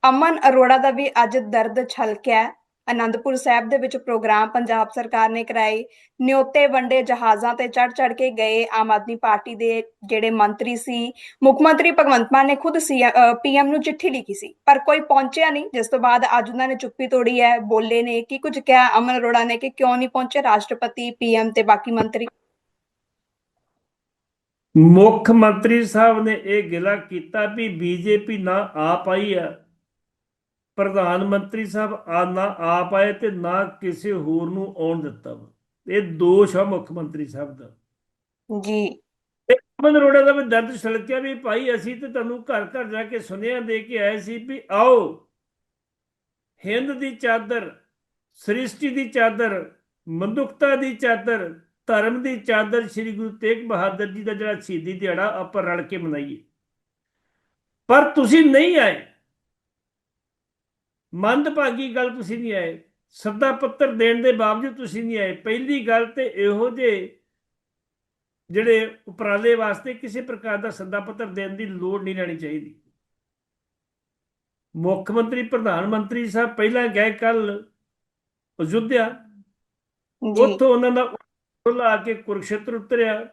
ਅਮਨ ਅਰੋੜਾ ਦਾ ਵੀ ਅੱਜ ਦਰਦ ਛਲਕਿਆ ਅਨੰਦਪੁਰ ਸਾਹਿਬ ਦੇ ਵਿੱਚ ਪ੍ਰੋਗਰਾਮ ਪੰਜਾਬ ਸਰਕਾਰ ਨੇ ਕਰਾਏ। ਨਿਉਤੇ ਵੰਡੇ ਜਹਾਜ਼ਾਂ ਤੇ ਚੜ ਚੜ ਕੇ ਗਏ ਆਮ ਆਦਮੀ ਪਾਰਟੀ ਦੇ ਜਿਹੜੇ ਮੰਤਰੀ ਸੀ, ਮੁੱਖ ਮੰਤਰੀ ਭਗਵੰਤ ਮਾਨ ਨੇ ਖੁਦ ਪੀਐਮ ਨੂੰ ਚਿੱਠੀ ਲਿਖੀ ਸੀ, ਪਰ ਕੋਈ ਪਹੁੰਚਿਆ ਨਹੀਂ, ਜਿਸ ਤੋਂ ਬਾਅਦ ਅੱਜ ਉਹਨਾਂ ਨੇ ਚੁੱਪੀ ਤੋੜੀ ਹੈ, ਬੋਲੇ ਨੇ ਕੀ ਕੁਝ ਕਿਹਾ, ਅਮਨ ਅਰੋੜਾ ਨੇ ਕਿ ਕਿਉਂ ਨਹੀਂ ਪਹੁੰਚੇ, ਰਾਸ਼ਟਰਪਤੀ, ਪੀਐਮ ਤੇ ਬਾਕੀ ਮੰਤਰੀ। ਮੁੱਖ ਮੰਤਰੀ ਸਾਹਿਬ ਨੇ ਇਹ ਗਿਲਾ ਕੀਤਾ ਵੀ ਬੀਜੇਪੀ ਨਾ ਆ ਪਾਈ ਆ ਪ੍ਰਧਾਨ ਮੰਤਰੀ ਸਾਹਿਬ ਆ ਨਾ ਆ ਪਾਏ ਤੇ ਨਾ ਕਿਸੇ ਹੋਰ ਨੂੰ ਆਉਣ ਦਿੱਤਾ ਵਾ। ਇਹ ਦੋਸ਼ ਆ ਮੁੱਖ ਮੰਤਰੀ ਸਾਹਿਬ ਦਾ। ਜੀ। ਤੇ ਅਮਨ ਅਰੋੜਾ ਦਾ ਵੀ ਦਰਦ ਛਲਕਿਆ ਵੀ ਭਾਈ ਅਸੀਂ ਤੇ ਤੁਹਾਨੂੰ ਘਰ ਘਰ ਜਾ ਕੇ ਸੁਨੇਹਾ ਦੇ ਕੇ ਆਏ ਸੀ ਵੀ ਆਓ। ਹਿੰਦ ਦੀ ਚਾਦਰ ਸ੍ਰਿਸ਼ਟੀ ਦੀ ਚਾਦਰ ਮਨੁੱਖਤਾ ਦੀ ਚਾਦਰ ਧਰਮ ਦੀ ਚਾਦਰ ਸ੍ਰੀ ਗੁਰੂ ਤੇਗ ਬਹਾਦਰ ਜੀ ਦਾ ਜਿਹੜਾ ਸ਼ਹੀਦੀ ਦਿਹਾੜਾ ਆਪਾਂ ਰਲ ਕੇ ਮਨਾਈਏ। ਪਰ ਤੁਸੀਂ ਨਹੀਂ ਆਏ। ਮੰਦਭਾਗੀ ਗੱਲ ਤੁਸੀਂ ਨਹੀਂ ਆਏ ਸੱਦਾ ਪੱਤਰ ਦੇਣ ਦੇ ਬਾਵਜੂਦ ਤੁਸੀਂ ਨਹੀਂ ਆਏ। ਪਹਿਲੀ ਗੱਲ ਤੇ ਇਹੋ ਜਿਹੇ ਜਿਹੜੇ ਉਪਰਾਲੇ ਵਾਸਤੇ ਕਿਸੇ ਪ੍ਰਕਾਰ ਦਾ ਸੱਦਾ ਪੱਤਰ ਦੇਣ ਦੀ ਲੋੜ ਨਹੀਂ ਲੈਣੀ ਚਾਹੀਦੀ। ਮੁੱਖ ਮੰਤਰੀ ਪ੍ਰਧਾਨ ਮੰਤਰੀ ਸਾਹਿਬ ਪਹਿਲਾਂ ਗਏ ਕੱਲ ਅਯੁੱਧਿਆ। ਜੀ। ਉੱਥੋਂ ਉਹਨਾਂ ਦਾ ਉਲਾ ਆ ਕੇ ਕੁਰਕਸ਼ੇਤਰ ਉਤਰਿਆ।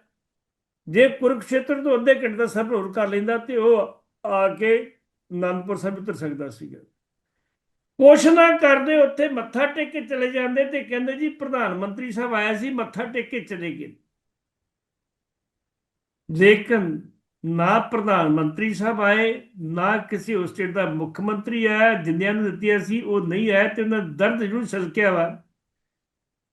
ਜੇ ਕੁਰਕਸ਼ੇਤਰ ਤੋਂ ਅੱਧੇ ਘੰਟੇ ਦਾ ਸਫ਼ਰ ਹੋਰ ਕਰ ਲੈਂਦਾ ਤੇ ਉਹ ਆ ਕੇ ਅਨੰਦਪੁਰ ਸਾਹਿਬ ਉਤਰ ਸਕਦਾ ਸੀਗਾ। ਕੁਛ ਨਾ ਕਰਦੇ, ਉੱਥੇ ਮੱਥਾ ਟੇਕ ਕੇ ਚਲੇ ਜਾਂਦੇ ਤੇ ਕਹਿੰਦੇ ਜੀ ਪ੍ਰਧਾਨ ਮੰਤਰੀ ਸਾਹਿਬ ਆਇਆ ਸੀ, ਮੱਥਾ ਟੇਕ ਕੇ ਚਲੇ ਗਏ। ਲੇਕਿਨ ਨਾ ਪ੍ਰਧਾਨ ਮੰਤਰੀ ਸਾਹਿਬ ਆਏ, ਨਾ ਕਿਸੇ ਉਸ ਸਟੇਟ ਦਾ ਮੁੱਖ ਮੰਤਰੀ ਆਇਆ, ਜਿੰਨਿਆਂ ਨੂੰ ਦਿੱਤੀਆਂ ਸੀ, ਉਹ ਨਹੀਂ ਆਇਆ ਤੇ ਉਹਨਾਂ ਦਾ ਦਰਦ ਜ਼ਰੂਰ ਛਲਕਿਆ ਵਾ।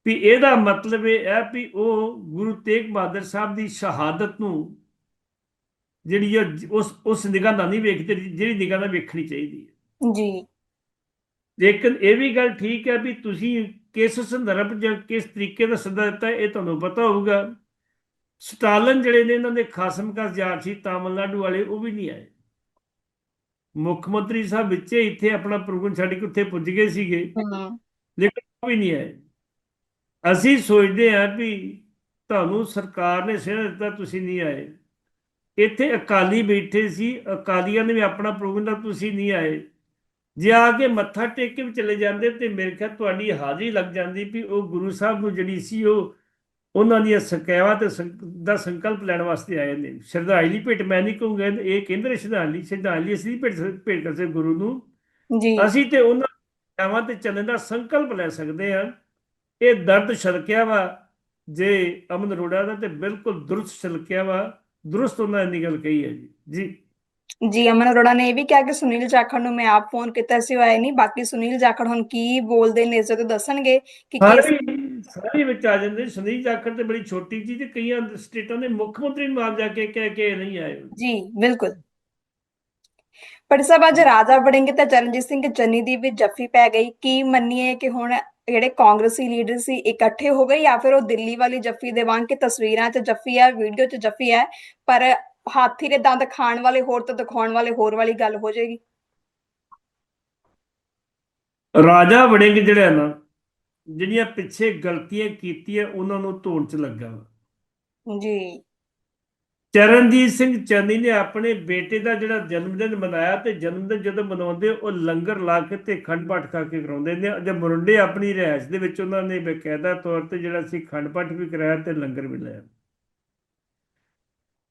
ਵੀ ਇਹਦਾ ਮਤਲਬ ਇਹ ਹੈ ਵੀ ਉਹ ਗੁਰੂ ਤੇਗ ਬਹਾਦਰ ਸਾਹਿਬ ਦੀ ਸ਼ਹਾਦਤ ਨੂੰ ਜਿਹੜੀ ਆ, ਉਸ ਉਸ ਨਿਗਾਹ ਨਾਲ ਨਹੀਂ ਵੇਖਦੇ, ਜਿਹੜੀ ਨਿਗਾਹ ਨਾਲ ਵੇਖਣੀ ਚਾਹੀਦੀ ਹੈ। ਜੀ। ਲੇਕਿਨ ਇਹ ਵੀ ਗੱਲ ਠੀਕ ਹੈ ਵੀ ਤੁਸੀਂ ਕਿਸ ਸੰਦਰਭ ਜਾਂ ਕਿਸ ਤਰੀਕੇ ਦਾ ਸੱਦਾ ਦਿੱਤਾ ਇਹ ਤੁਹਾਨੂੰ ਪਤਾ ਹੋਊਗਾ। ਸਟਾਲਨ ਜਿਹੜੇ ਨੇ ਇਹਨਾਂ ਦੇ ਖਾਸਮ ਕਾ ਯਾਰ ਸੀ ਤਾਮਿਲਨਾਡੂ ਵਾਲੇ ਉਹ ਵੀ ਨਹੀਂ ਆਏ। ਮੁੱਖ ਮੰਤਰੀ ਸਾਹਿਬ ਵਿੱਚੇ ਇੱਥੇ ਆਪਣਾ ਪ੍ਰੋਗਰਾਮ ਛੱਡ ਕੇ ਉੱਥੇ ਪੁੱਜ ਗਏ ਸੀਗੇ। ਲੇਕਿਨ ਉਹ ਵੀ ਨਹੀਂ ਆਏ। ਅਸੀਂ ਸੋਚਦੇ ਹਾਂ ਵੀ ਤੁਹਾਨੂੰ ਸਰਕਾਰ ਨੇ ਸਿਰ ਦਿੱਤਾ ਤੁਸੀਂ ਨਹੀਂ ਆਏ। ਇੱਥੇ ਅਕਾਲੀ ਬੈਠੇ ਸੀ ਅਕਾਲੀਆਂ ਨੇ ਵੀ ਆਪਣਾ ਪ੍ਰੋਗਰਾਮ ਦਾ ਤੁਸੀਂ ਨਹੀਂ ਆਏ। ਜੇ ਆ ਕੇ ਮੱਥਾ ਟੇਕ ਕੇ ਵੀ ਚਲੇ ਜਾਂਦੇ ਤੇ ਮੇਰੇ ਖਿਆਲ ਤੁਹਾਡੀ ਹਾਜ਼ਰੀ ਲੱਗ ਜਾਂਦੀ ਵੀ ਉਹ ਗੁਰੂ ਸਾਹਿਬ ਨੂੰ ਜਿਹੜੀ ਸੀ ਉਹ ਉਹਨਾਂ ਦੀਆਂ ਸਕੈਵਾ ਤੇ ਦਾ ਸੰਕਲਪ ਲੈਣ ਵਾਸਤੇ ਆਏ ਨੇ। ਸ਼ਰਧਾਂਜਲੀ ਭੇਟ ਮੈਂ ਨਹੀਂ ਕਹੂੰਗਾ ਇਹ ਕੇਂਦਰ ਸ਼ਰਧਾਂਜਲੀ ਸ਼ਰਧਾਂਜਲੀ ਅਸੀਂ ਭੇਟ ਭੇਟ ਕਰ ਸਕਦੇ ਗੁਰੂ ਨੂੰ। ਜੀ। ਅਸੀਂ ਤੇ ਉਹਨਾਂ ਚਾਵਾਂ ਤੇ ਚੱਲਣ ਦਾ ਸੰਕਲਪ ਲੈ ਸਕਦੇ ਹਾਂ। ਇਹ ਦਰਦ ਛਲਕਿਆ ਵਾ ਜੇ ਅਮਨ ਅਰੋੜਾ ਦਾ ਤੇ ਬਿਲਕੁਲ ਦੁਰਸਤ ਛਲਕਿਆ ਵਾ। ਦੁਰਸਤ ਉਹਨਾਂ ਨੇ ਨਿਕਲ ਕਹੀ ਹੈ ਜੀ। ਜੀ। ਜੀ ਅਮਨ ਅਰੋੜਾ ਨੇ ਇਹ ਵੀ ਕਿਹਾ ਕਿ ਸੁਨੀਲ ਜਾਖੜ ਨੂੰ ਮੈਂ ਆਪ ਫੋਨ ਕੀਤਾ ਸੀ ਆਏ ਨਹੀਂ। ਬਾਕੀ ਸੁਨੀਲ ਜਾਖੜ ਹੁਣ ਕੀ ਬੋਲਦੇ ਨੇ ਇਸ ਤੇ ਦੱਸਣਗੇ ਕਿ ਸਾਰੇ ਸਾਰੇ ਵਿੱਚ ਆ ਜਾਂਦੇ ਸੁਨੀਲ ਜਾਖੜ ਤੇ ਬੜੀ ਛੋਟੀ ਜੀ ਤੇ ਕਈਆਂ ਸਟੇਟਾਂ ਦੇ ਮੁੱਖ ਮੰਤਰੀ ਨੂੰ ਆਪ ਜਾ ਕੇ ਕਹਿ ਕੇ ਨਹੀਂ ਆਏ ਜੀ ਬਿਲਕੁਲ। ਪਰ ਸਭ ਅੱਜ ਰਾਜਾ ਵੜਿੰਗ ਤੇ ਚਰਨਜੀਤ ਸਿੰਘ ਚੰਨੀ ਦੀ ਵੀ ਜੱਫੀ ਪੈ ਗਈ। ਕੀ ਮੰਨੀਏ ਕਿ ਹੁਣ ਜਿਹੜੇ ਕਾਂਗਰਸੀ ਲੀਡਰ ਸੀ ਇਕੱਠੇ ਹੋ ਗਏ ਜਾਂ ਫਿਰ ਉਹ ਦਿੱਲੀ ਵਾਲੀ ਜੱਫੀ ਦੇ ਵਾਂਗ ਕਿ ਤਸਵੀਰਾਂ 'ਚ ਜੱਫੀ ਹੈ ਵੀਡੀਓ 'ਚ ਜੱਫੀ ਹੈ ਪਰ ਹਾਥੀ ਦੇ ਦੰਦ ਖਾਣ ਵਾਲੇ ਹੋਰ ਤੇ ਦਿਖਾਉਣ ਵਾਲੇ ਹੋਰ ਵਾਲੀ ਗੱਲ ਹੋ ਜਾਏਗੀ। ਰਾਜਾ ਵੜਿੰਗ ਜਿਹੜਾ ਨਾ ਜਿਹੜੀਆਂ ਪਿੱਛੇ ਗਲਤੀਆਂ ਕੀਤੀਆਂ ਉਹਨਾਂ ਨੂੰ ਧੋਣ ਚ ਲੱਗਾ ਜੀ। ਚਰਨਜੀਤ ਸਿੰਘ ਚੰਨੀ ਨੇ ਆਪਣੇ ਬੇਟੇ ਦਾ ਜਿਹੜਾ ਜਨਮ ਦਿਨ ਮਨਾਇਆ ਤੇ ਜਨਮ ਦਿਨ ਜਦੋਂ ਮਨਾਉਂਦੇ ਉਹ ਲੰਗਰ ਲਾ ਕੇ ਤੇ ਖੰਡ ਪਾਠ ਖਾ ਕੇ ਕਰਾਉਂਦੇ ਨੇ। ਜੇ ਮੁਰੰਡੇ ਆਪਣੀ ਰਿਹਾਇਸ਼ ਦੇ ਵਿੱਚ ਉਹਨਾਂ ਨੇ ਬਕਾਇਦਾ ਤੌਰ ਤੇ ਜਿਹੜਾ ਸੀ ਖੰਡ ਪਾਠ ਵੀ ਕਰਾਇਆ ਤੇ ਲੰਗਰ ਵੀ ਲਾਇਆ।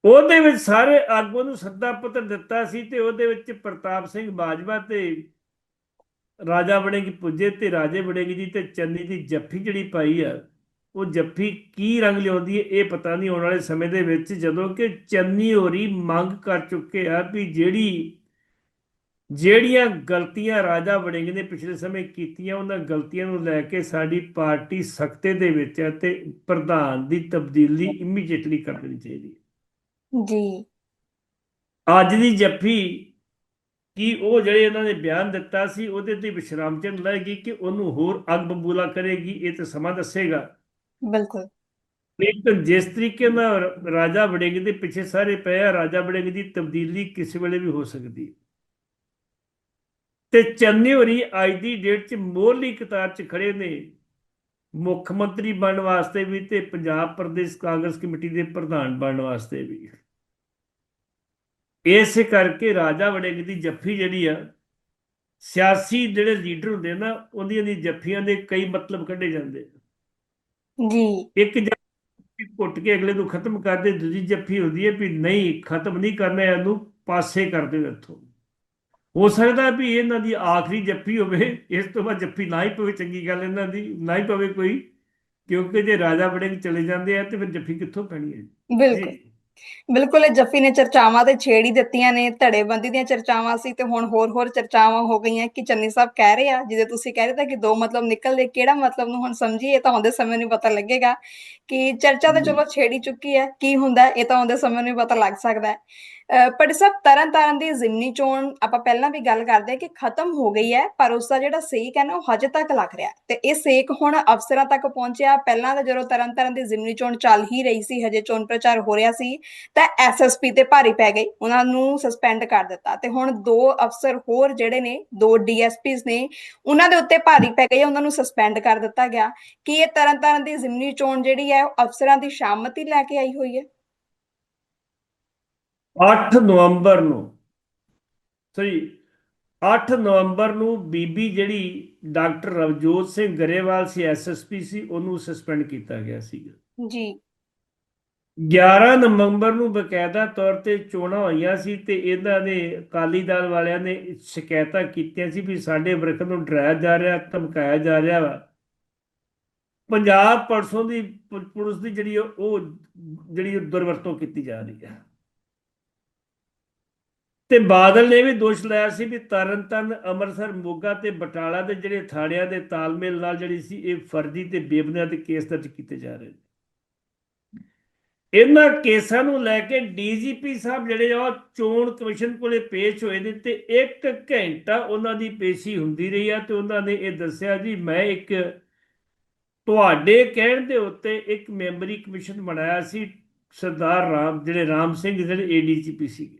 ਉਹਦੇ ਵਿੱਚ ਸਾਰੇ ਆਗੂਆਂ ਨੂੰ ਸੱਦਾ ਪੱਤਰ ਦਿੱਤਾ ਸੀ ਤੇ ਉਹਦੇ ਵਿੱਚ ਪ੍ਰਤਾਪ ਸਿੰਘ ਬਾਜਵਾ ਤੇ ਰਾਜਾ ਬਣੇਗੀ ਪੁੱਜੇ ਤੇ ਰਾਜੇ ਬਣੇਗੀ ਜੀ ਤੇ ਚੰਨੀ ਦੀ ਜੱਫੀ ਜਿਹੜੀ ਪਾਈ ਆ, ਉਹ ਜੱਫੀ ਕੀ ਰੰਗ ਲਿਆਉਂਦੀ ਹੈ ਇਹ ਪਤਾ ਨਹੀਂ ਆਉਣ ਵਾਲੇ ਸਮੇਂ ਦੇ ਵਿੱਚ, ਜਦੋਂ ਕਿ ਚੰਨੀ ਹੋਰੀ ਮੰਗ ਕਰ ਚੁੱਕੇ ਆ ਵੀ ਜਿਹੜੀ, ਜਿਹੜੀਆਂ ਗਲਤੀਆਂ ਰਾਜਾ ਵੜਿੰਗ ਨੇ ਪਿਛਲੇ ਸਮੇਂ ਕੀਤੀਆਂ, ਉਹਨਾਂ ਗਲਤੀਆਂ ਨੂੰ ਲੈ ਕੇ ਸਾਡੀ ਪਾਰਟੀ ਸਖਤੇ ਦੇ ਵਿੱਚ ਹੈ ਤੇ ਪ੍ਰਧਾਨ ਦੀ ਤਬਦੀਲੀ ਇਮੀਡੀਏਟਲੀ ਕਰ ਦੇਣੀ ਚਾਹੀਦੀ ਹੈ। ਜੀ। ਅੱਜ ਦੀ ਜੱਫੀ ਕੀ ਉਹ ਜਿਹੜੇ ਇਹਨਾਂ ਨੇ ਬਿਆਨ ਦਿੱਤਾ ਸੀ ਉਹਦੇ ਤੇ ਵਿਸ਼ਰਾਮ ਚੰਦ ਲਏਗੀ ਕਿ ਉਹਨੂੰ ਹੋਰ ਅੱਗ ਬਬੂਲਾ ਕਰੇਗੀ ਇਹ ਤਾਂ ਸਮਾਂ ਦੱਸੇਗਾ। ਬਿਲਕੁਲ। ਲੇਕਿਨ ਜਿਸ ਤਰੀਕੇ ਨਾਲ ਰਾਜਾ ਵੜਿੰਗ ਦੇ ਪਿੱਛੇ ਸਾਰੇ ਪਏ ਆ ਰਾਜਾ ਵੜਿੰਗ ਦੀ ਤਬਦੀਲੀ ਕਿਸੇ ਵੇਲੇ ਵੀ ਹੋ ਸਕਦੀ ਹੈ। ਤੇ ਚੰਨੀ ਹੋਰੀ ਅੱਜ ਦੀ ਡੇਟ 'ਚ ਮੋਹਰਲੀ ਕਤਾਰ 'ਚ ਖੜੇ ਨੇ। ਮੁੱਖ ਮੰਤਰੀ ਬਣਨ ਵਾਸਤੇ ਵੀ ਤੇ ਪੰਜਾਬ ਪ੍ਰਦੇਸ਼ ਕਾਂਗਰਸ ਕਮੇਟੀ ਦੇ ਪ੍ਰਧਾਨ ਬਣਨ ਵਾਸਤੇ ਵੀ। ਇਸੇ ਕਰਕੇ ਰਾਜਾ ਵੜਿੰਗ ਦੀ ਜੱਫੀ ਜਿਹੜੀ ਆ ਸਿਆਸੀ ਜਿਹੜੇ ਲੀਡਰ ਹੁੰਦੇ ਨਾ ਉਹਦੀਆਂ ਦੀ ਜੱਫੀਆਂ ਦੇ ਕਈ ਮਤਲਬ ਕੱਢੇ ਜਾਂਦੇ ਜੀ। ਇੱਕ ਜੱਫੀ ਘੁੱਟ ਕੇ ਅਗਲੇ ਨੂੰ ਖਤਮ ਕਰਦੇ ਦੂਜੀ ਜੱਫੀ ਹੁੰਦੀ ਹੈ ਵੀ ਨਹੀਂ ਖਤਮ ਨਹੀਂ ਕਰਨਾ ਇਹਨੂੰ ਪਾਸੇ ਕਰ ਦਿਓ ਇੱਥੋਂ। ਹੋ ਸਕਦਾ ਵੀ ਇਹਨਾਂ ਦੀ ਆਖਰੀ ਜੱਫੀ ਹੋਵੇ ਇਸ ਤੋਂ ਬਾਅਦ ਜੱਫੀ ਨਾ ਹੀ ਪਵੇ ਚੰਗੀ ਗੱਲ ਇਹਨਾਂ ਦੀ ਨਾ ਹੀ ਪਵੇ ਕੋਈ ਕਿਉਂਕਿ ਜੇ ਰਾਜਾ ਬੜੇ ਚਲੇ ਜਾਂਦੇ ਆ ਤੇ ਫਿਰ ਜੱਫੀ ਕਿੱਥੋਂ ਪੈਣੀ ਹੈ? ਬਿਲਕੁਲ। ਬਿਲਕੁਲ ਇਹ ਜੱਫੀ ਨੇ ਚਰਚਾਵਾਂ ਤੇ ਛੇੜ ਹੀ ਦਿੱਤੀਆਂ ਨੇ ਧੜੇਬੰਦੀ ਦੀਆਂ ਚਰਚਾਵਾਂ ਸੀ ਤੇ ਹੁਣ ਹੋਰ ਹੋਰ ਚਰਚਾਵਾਂ ਹੋ ਗਈਆਂ ਕਿ ਚੰਨੀ ਸਾਹਿਬ ਕਹਿ ਰਹੇ ਆ ਜਿਹਦੇ ਤੁਸੀਂ ਕਹਿ ਰਹੇ ਤਾਂ ਕਿ ਦੋ ਮਤਲਬ ਨਿਕਲਦੇ ਕਿਹੜਾ ਮਤਲਬ ਨੂੰ ਹੁਣ ਸਮਝੀਏ ਤਾਂ ਆਉਂਦੇ ਸਮੇਂ ਨੂੰ ਪਤਾ ਲੱਗੇਗਾ ਕਿ ਚਰਚਾ ਤਾਂ ਚਲੋ ਛੇੜੀ ਚੁੱਕੀ ਹੈ ਕੀ ਹੁੰਦਾ ਇਹ ਤਾਂ ਆਉਂਦੇ ਸਮੇਂ ਨੂੰ ਪਤਾ ਲੱਗ ਸਕਦਾ ਹੈ। ਪਰ ਸਭ ਤਰਨ ਤਾਰਨ ਦੀ ਜ਼ਿਮਨੀ ਚੋਣ ਆਪਾਂ ਪਹਿਲਾਂ ਵੀ ਗੱਲ ਕਰਦੇ ਕਿ ਖਤਮ ਹੋ ਗਈ ਹੈ, ਪਰ ਉਸ ਦਾ ਜਿਹੜਾ ਸੇਕ ਹੈ ਨਾ ਉਹ ਹਜੇ ਤੱਕ ਲੱਗ ਰਿਹਾ ਹੈ। ਤੇ ਇਹ ਸੇਕ ਹੁਣ ਅਫਸਰਾਂ ਤੱਕ ਪਹੁੰਚਿਆ। ਪਹਿਲਾਂ ਤਾਂ ਜਦੋਂ ਤਰਨ ਤਾਰਨ ਦੀ ਜ਼ਿਮਨੀ ਚੋਣ ਚੱਲ ਹੀ ਰਹੀ ਸੀ, ਹਜੇ ਚੋਣ ਪ੍ਰਚਾਰ ਹੋ ਰਿਹਾ ਸੀ, ਤਾਂ ਐਸਐਸਪੀ ਤੇ ਭਾਰੀ ਪੈ ਗਈ। ਉਹਨਾਂ ਨੂੰ ਸਸਪੈਂਡ ਕਰ ਦਿੱਤਾ। ਤੇ ਹੁਣ ਦੋ ਅਫਸਰ ਹੋਰ ਜਿਹੜੇ ਨੇ, ਦੋ ਡੀਐਸਪੀਸ ਨੇ, ਉਹਨਾਂ ਦੇ ਉੱਤੇ ਭਾਰੀ ਪੈ ਗਈ ਉਹਨਾਂ ਨੂੰ ਸਸਪੈਂਡ ਕਰ ਦਿੱਤਾ ਗਿਆ। ਕਿ ਇਹ ਤਰਨ ਤਾਰਨ ਦੀ ਜ਼ਿਮਨੀ ਚੋਣ ਜਿਹੜੀ ਹੈ, ਉਹ ਅਫਸਰਾਂ ਦੀ ਸ਼ਾਮਤੀ ਲੈ ਕੇ ਆਈ ਹੋਈ ਹੈ? 8 ਨਵੰਬਰ ਨੂੰ ਸਹੀ 8 ਨਵੰਬਰ ਨੂੰ ਬੀਬੀ ਜਿਹੜੀ ਡਾਕਟਰ ਰਵਜੋਤ ਸਿੰਘ ਗਰੇਵਾਲ ਸੀ ਐਸਐਸਪੀ ਸੀ ਉਹਨੂੰ ਸਸਪੈਂਡ ਕੀਤਾ ਗਿਆ ਸੀਗਾ। ਜੀ। 11 ਨਵੰਬਰ ਨੂੰ ਬਕਾਇਦਾ ਤੌਰ ਤੇ ਚੋਣਾਂ ਹੋਈਆਂ ਸੀ ਤੇ ਇਹਨਾਂ ਨੇ ਅਕਾਲੀ ਦਲ ਵਾਲਿਆਂ ਨੇ ਸ਼ਿਕਾਇਤਾਂ ਕੀਤੀਆਂ ਸੀ ਵੀ ਸਾਡੇ ਵਰਕਰ ਨੂੰ ਡਰਾਇਆ ਜਾ ਰਿਹਾ ਧਮਕਾਇਆ ਜਾ ਰਿਹਾ ਵਾ। ਪੰਜਾਬ ਪਰਸੋਂ ਦੀ ਪੁਲਿਸ ਦੀ ਜਿਹੜੀ ਉਹ ਜਿਹੜੀ ਦੁਰਵਰਤੋਂ ਕੀਤੀ ਜਾ ਰਹੀ ਹੈ। ਤੇ ਬਾਦਲ ਨੇ ਵੀ ਦੋਸ਼ ਲਾਇਆ ਸੀ ਵੀ ਤਰਨਤਾਰਨ ਅੰਮ੍ਰਿਤਸਰ, ਮੋਗਾ ਤੇ ਬਟਾਲਾ ਦੇ ਜਿਹੜੇ ਥਾਣਿਆਂ ਦੇ ਤਾਲਮੇਲ ਨਾਲ ਜਿਹੜੀ ਸੀ ਇਹ ਫਰਜ਼ੀ ਤੇ ਬੇਬੁਨਿਆਦ ਕੇਸ ਦਰਜ ਕੀਤੇ ਜਾ ਰਹੇ ਨੇ। ਇਹਨਾਂ ਕੇਸਾਂ ਨੂੰ ਲੈ ਕੇ ਡੀਜੀਪੀ ਸਾਹਿਬ ਜਿਹੜੇ ਆ ਉਹ ਚੋਣ ਕਮਿਸ਼ਨ ਕੋਲੇ ਪੇਸ਼ ਹੋਏ ਨੇ ਤੇ 1 ਘੰਟਾ ਉਹਨਾਂ ਦੀ ਪੇਸ਼ੀ ਹੁੰਦੀ ਰਹੀ ਆ ਤੇ ਉਹਨਾਂ ਨੇ ਇਹ ਦੱਸਿਆ ਜੀ, ਮੈਂ ਇੱਕ ਤੁਹਾਡੇ ਕਹਿਣ ਦੇ ਉੱਤੇ ਇੱਕ ਮੈਂਬਰੀ ਕਮਿਸ਼ਨ ਬਣਾਇਆ ਸੀ, ਸਰਦਾਰ ਰਾਮ, ਜਿਹੜੇ ਰਾਮ ਸਿੰਘ ਜਿਹੜੇ ਏਡੀਜੀਪੀ ਸੀਗੇ।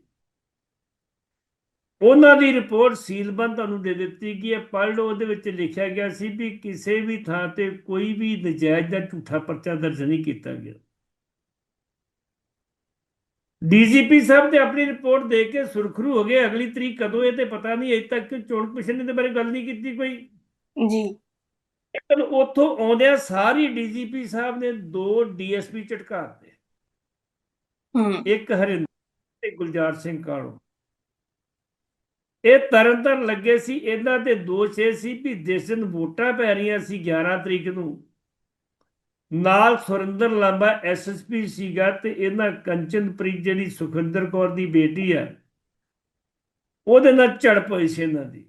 ਉਹਨਾਂ ਦੀ ਰਿਪੋਰਟ ਸੀਲਬੰਦ ਤੁਹਾਨੂੰ ਦੇ ਦਿੱਤੀ ਗਈ ਹੈ। ਪੜ੍ਹ ਲਓ ਉਹਦੇ ਵਿੱਚ ਲਿਖਿਆ ਗਿਆ ਸੀ ਵੀ ਕਿਸੇ ਵੀ ਥਾਂ ਤੇ ਕੋਈ ਵੀ ਨਜਾਇਜ਼ ਜਾਂ ਝੂਠਾ ਪਰਚਾ ਦਰਜ ਨਹੀਂ ਕੀਤਾ ਗਿਆ। ਡੀਜੀਪੀ ਸਾਹਿਬ ਤੇ ਆਪਣੀ ਰਿਪੋਰਟ ਦੇ ਕੇ ਸੁਰਖਰੂ ਹੋ ਗਏ। ਅਗਲੀ ਤਰੀਕ ਕਦੋਂ ਇਹ ਤੇ ਪਤਾ ਨਹੀਂ ਅਜੇ ਤੱਕ ਚੋਣ ਕਮਿਸ਼ਨ ਨੇ ਇਹਦੇ ਬਾਰੇ ਗੱਲ ਨਹੀਂ ਕੀਤੀ ਕੋਈ। ਜੀ। ਲੇਕਿਨ ਉੱਥੋਂ ਆਉਂਦਿਆਂ ਸਾਰੀ ਡੀਜੀਪੀ ਸਾਹਿਬ ਨੇ ਦੋ ਡੀਐਸਪੀ ਝਟਕਾਤੇ ਹੂੰ। ਇੱਕ ਹਰਿੰਦਰ ਤੇ ਗੁਲਜ਼ਾਰ ਸਿੰਘ ਕਾਲੋ। ਇਹ ਤਰਨਤਨ ਲੱਗੇ ਸੀ, ਇਹਨਾਂ ਤੇ ਦੋਸ਼ ਇਹ ਸੀ ਵੀ ਜਿਸ ਦਿਨ ਵੋਟਾਂ ਪੈ ਰਹੀਆਂ ਸੀ 11 ਤਰੀਕ ਨੂੰ, ਨਾਲ ਸੁਰਿੰਦਰ ਲਾਂਬਾ ਐਸਐਸਪੀ ਸੀਗਾ ਤੇ ਇਹਨਾਂ ਕੰਚਨਪ੍ਰੀਤ ਜਿਹੜੀ ਸੁਖਵਿੰਦਰ ਕੌਰ ਦੀ ਬੇਟੀ ਆ, ਉਹਦੇ ਨਾਲ ਝੜਪ ਹੋਈ ਸੀ ਇਹਨਾਂ ਦੀ।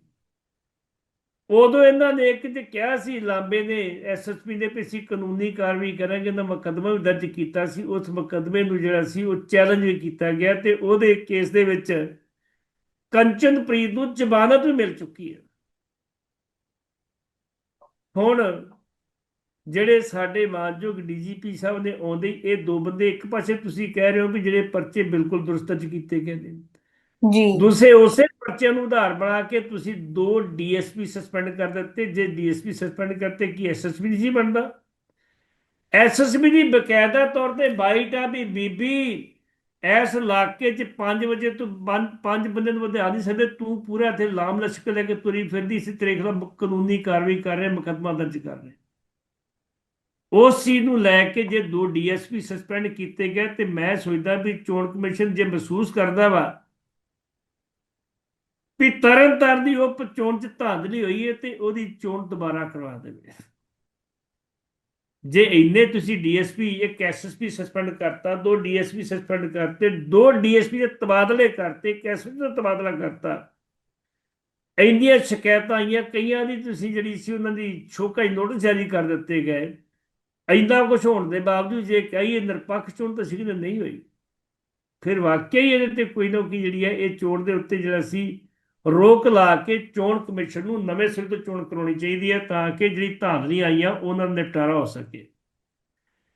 ਉਦੋਂ ਇਹਨਾਂ ਨੇ ਇੱਕ ਤੇ ਕਿਹਾ ਸੀ ਲਾਂਬੇ ਨੇ ਐਸਐਸਪੀ ਨੇ ਵੀ ਅਸੀਂ ਕਾਨੂੰਨੀ ਕਾਰਵਾਈ ਕਰਾਂਗੇ ਨਾ ਮੁਕੱਦਮਾ ਵੀ ਦਰਜ ਕੀਤਾ ਸੀ, ਉਸ ਮੁਕੱਦਮੇ ਨੂੰ ਜਿਹੜਾ ਸੀ ਉਹ ਚੈਲੰਜ ਕੀਤਾ ਗਿਆ ਤੇ ਉਹਦੇ ਕੇਸ ਦੇ ਵਿੱਚ ਕੰਚਨਪ੍ਰੀਤ ਨੂੰ ਜ਼ਮਾਨਤ ਵੀ ਮਿਲ ਚੁੱਕੀ ਹੈ। ਹੁਣ ਜਿਹੜੇ ਸਾਡੇ ਮਾਨਯੋਗ ਡੀਜੀਪੀ ਸਾਹਿਬ ਨੇ ਆਉਂਦੇ ਇਹ ਦੋ ਬੰਦੇ ਇੱਕ ਪਾਸੇ ਤੁਸੀਂ ਕਹਿ ਰਹੇ ਹੋ ਵੀ ਜਿਹੜੇ ਪਰਚੇ ਬਿਲਕੁਲ ਦੁਰਸਤ ਦਰਜ ਕੀਤੇ ਗਏ ਨੇ। ਜੀ। ਦੂਸਰੇ ਉਸੇ ਪਰਚੇ ਨੂੰ ਆਧਾਰ ਬਣਾ ਕੇ ਤੁਸੀਂ ਦੋ ਡੀਐਸਪੀ ਸਸਪੈਂਡ ਕਰ ਦਿੱਤੇ। ਜੇ ਡੀਐਸਪੀ ਸਸਪੈਂਡ ਕਰਤੇ ਕੀ ਐਸਐਸਪੀ ਨਹੀਂ ਸੀ ਬਣਦਾ? ਐਸਐਸਪੀ ਦੀ ਬਕਾਇਦਾ ਤੌਰ ਤੇ ਬਾਈਟ ਆ ਵੀ ਬੀਬੀ ਇਸ ਇਲਾਕੇ 'ਚ 5 ਵਜੇ ਤੋਂ ਪੰਜ ਬੰਦੇ ਨੂੰ ਵਧਾ ਨਹੀਂ ਸਕਦੇ, ਤੂੰ ਪੂਰਾ ਇੱਥੇ ਲਾਮ ਲਸ਼ਕਰ ਲੈ ਕੇ ਤੁਰੀ ਫਿਰਦੀ ਸੀ, ਤੇਰੇ ਖਿਲਾਫ ਕਾਨੂੰਨੀ ਕਾਰਵਾਈ ਕਰ ਰਹੇ, ਮੁਕੱਦਮਾ ਦਰਜ ਕਰ ਰਹੇ। ਉਸ ਚੀਜ਼ ਨੂੰ ਲੈ ਕੇ ਜੇ ਦੋ ਡੀਐਸਪੀ ਸਸਪੈਂਡ ਕੀਤੇ ਗਏ ਤੇ ਮੈਂ ਸੋਚਦਾ ਵੀ ਚੋਣ ਕਮਿਸ਼ਨ ਜੇ ਮਹਿਸੂਸ ਕਰਦਾ ਵਾ ਵੀ ਤਰਨ ਤਾਰਨ ਦੀ ਉਹ ਚੋਣ ਚ ਧਾਂਦਲੀ ਹੋਈ ਹੈ ਤੇ ਉਹਦੀ ਚੋਣ ਦੁਬਾਰਾ ਕਰਵਾ ਦੇਵੇ। ਜੇ ਇੰਨੇ ਤੁਸੀਂ ਡੀਐਸਪੀ ਇੱਕ ਐਸਐਸਪੀ ਸਸਪੈਂਡ ਕਰਤਾ, ਦੋ ਡੀਐਸਪੀ ਸਸਪੈਂਡ ਕਰਤੇ, ਦੋ ਡੀਐਸਪੀ ਦੇ ਤਬਾਦਲੇ ਕਰਤੇ ਇੱਕ ਐਸਐਸਪੀ ਦਾ ਤਬਾਦਲਾ ਕਰਤਾ। ਇੰਨੀਆਂ ਸ਼ਿਕਾਇਤਾਂ ਆਈਆਂ, ਕਈਆਂ ਦੀ ਤੁਸੀਂ ਜਿਹੜੀ ਸੀ ਉਹਨਾਂ ਦੀ ਛੋਕਾ ਹੀ ਨੋਟਿਸ ਜਾਰੀ ਕਰ ਦਿੱਤੇ ਗਏ। ਇੰਨਾ ਕੁਝ ਹੋਣ ਦੇ ਬਾਵਜੂਦ ਜੇ ਕਹੀਏ ਨਿਰਪੱਖ ਚੋਣ ਤਾਂ ਸੀ ਨਹੀਂ ਹੋਈ। ਫਿਰ ਵਾਕਿਆ ਹੀ ਇਹਦੇ ਤੇ ਕੋਈ ਨਾ ਕੋਈ ਜਿਹੜੀ ਹੈ, ਇਹ ਚੋਣ ਦੇ ਉੱਤੇ ਜਿਹੜਾ ਸੀ ਰੋਕ ਲਾ ਕੇ ਚੋਣ ਕਮਿਸ਼ਨ ਨੂੰ ਨਵੇਂ ਸਿਰ ਤੋਂ ਚੋਣ ਕਰਾਉਣੀ ਚਾਹੀਦੀ ਹੈ ਤਾਂ ਕਿ ਜਿਹੜੀ ਧਾਂਦਲੀਆਂ ਆਈਆਂ ਉਹਨਾਂ ਦਾ ਨਿਪਟਾਰਾ ਹੋ ਸਕੇ।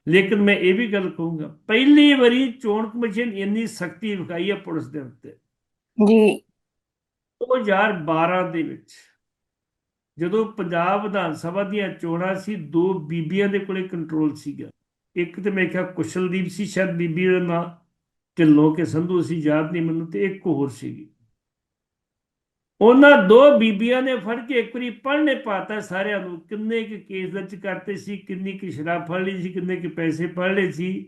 ਲੇਕਿਨ ਮੈਂ ਇਹ ਵੀ ਗੱਲ ਕਹੂੰਗਾ ਪਹਿਲੀ ਵਾਰੀ ਚੋਣ ਕਮਿਸ਼ਨ ਇੰਨੀ ਸਖਤੀ ਵਿਖਾਈ ਹੈ ਪੁਲਿਸ ਦੇ ਉੱਤੇ। ਜੀ। 2012 ਦੇ ਵਿੱਚ ਜਦੋਂ ਪੰਜਾਬ ਵਿਧਾਨ ਸਭਾ ਦੀਆਂ ਚੋਣਾਂ ਸੀ ਦੋ ਬੀਬੀਆਂ ਦੇ ਕੋਲੇ ਕੰਟਰੋਲ ਸੀਗਾ। ਇੱਕ ਤੇ ਮੈਂ ਕਿਹਾ ਕੁਸ਼ਲਦੀਪ ਸੀ ਸ਼ਾਇਦ ਬੀਬੀ ਦਾ ਨਾਂ ਢਿੱਲੋਂ ਕੇ ਸੰਧੂ ਸੀ ਯਾਦ ਨਹੀਂ ਮੈਨੂੰ ਤੇ ਇੱਕ ਹੋਰ ਸੀਗੀ। ਉਹਨਾਂ ਦੋ ਬੀਬੀਆਂ ਨੇ ਫੜ ਕੇ ਇੱਕ ਵਾਰੀ ਪੜ੍ਹਨੇ ਪਾਤਾ ਸਾਰਿਆਂ ਨੂੰ। ਕਿੰਨੇ ਕੁ ਕੇਸ ਦਰਜ ਕਰਤੇ ਸੀ, ਕਿੰਨੀ ਕੁ ਸ਼ਰਾਬ ਫੜ ਲਈ ਸੀ, ਕਿੰਨੇ ਕੁ ਪੈਸੇ ਫੜ ਲਏ ਸੀ।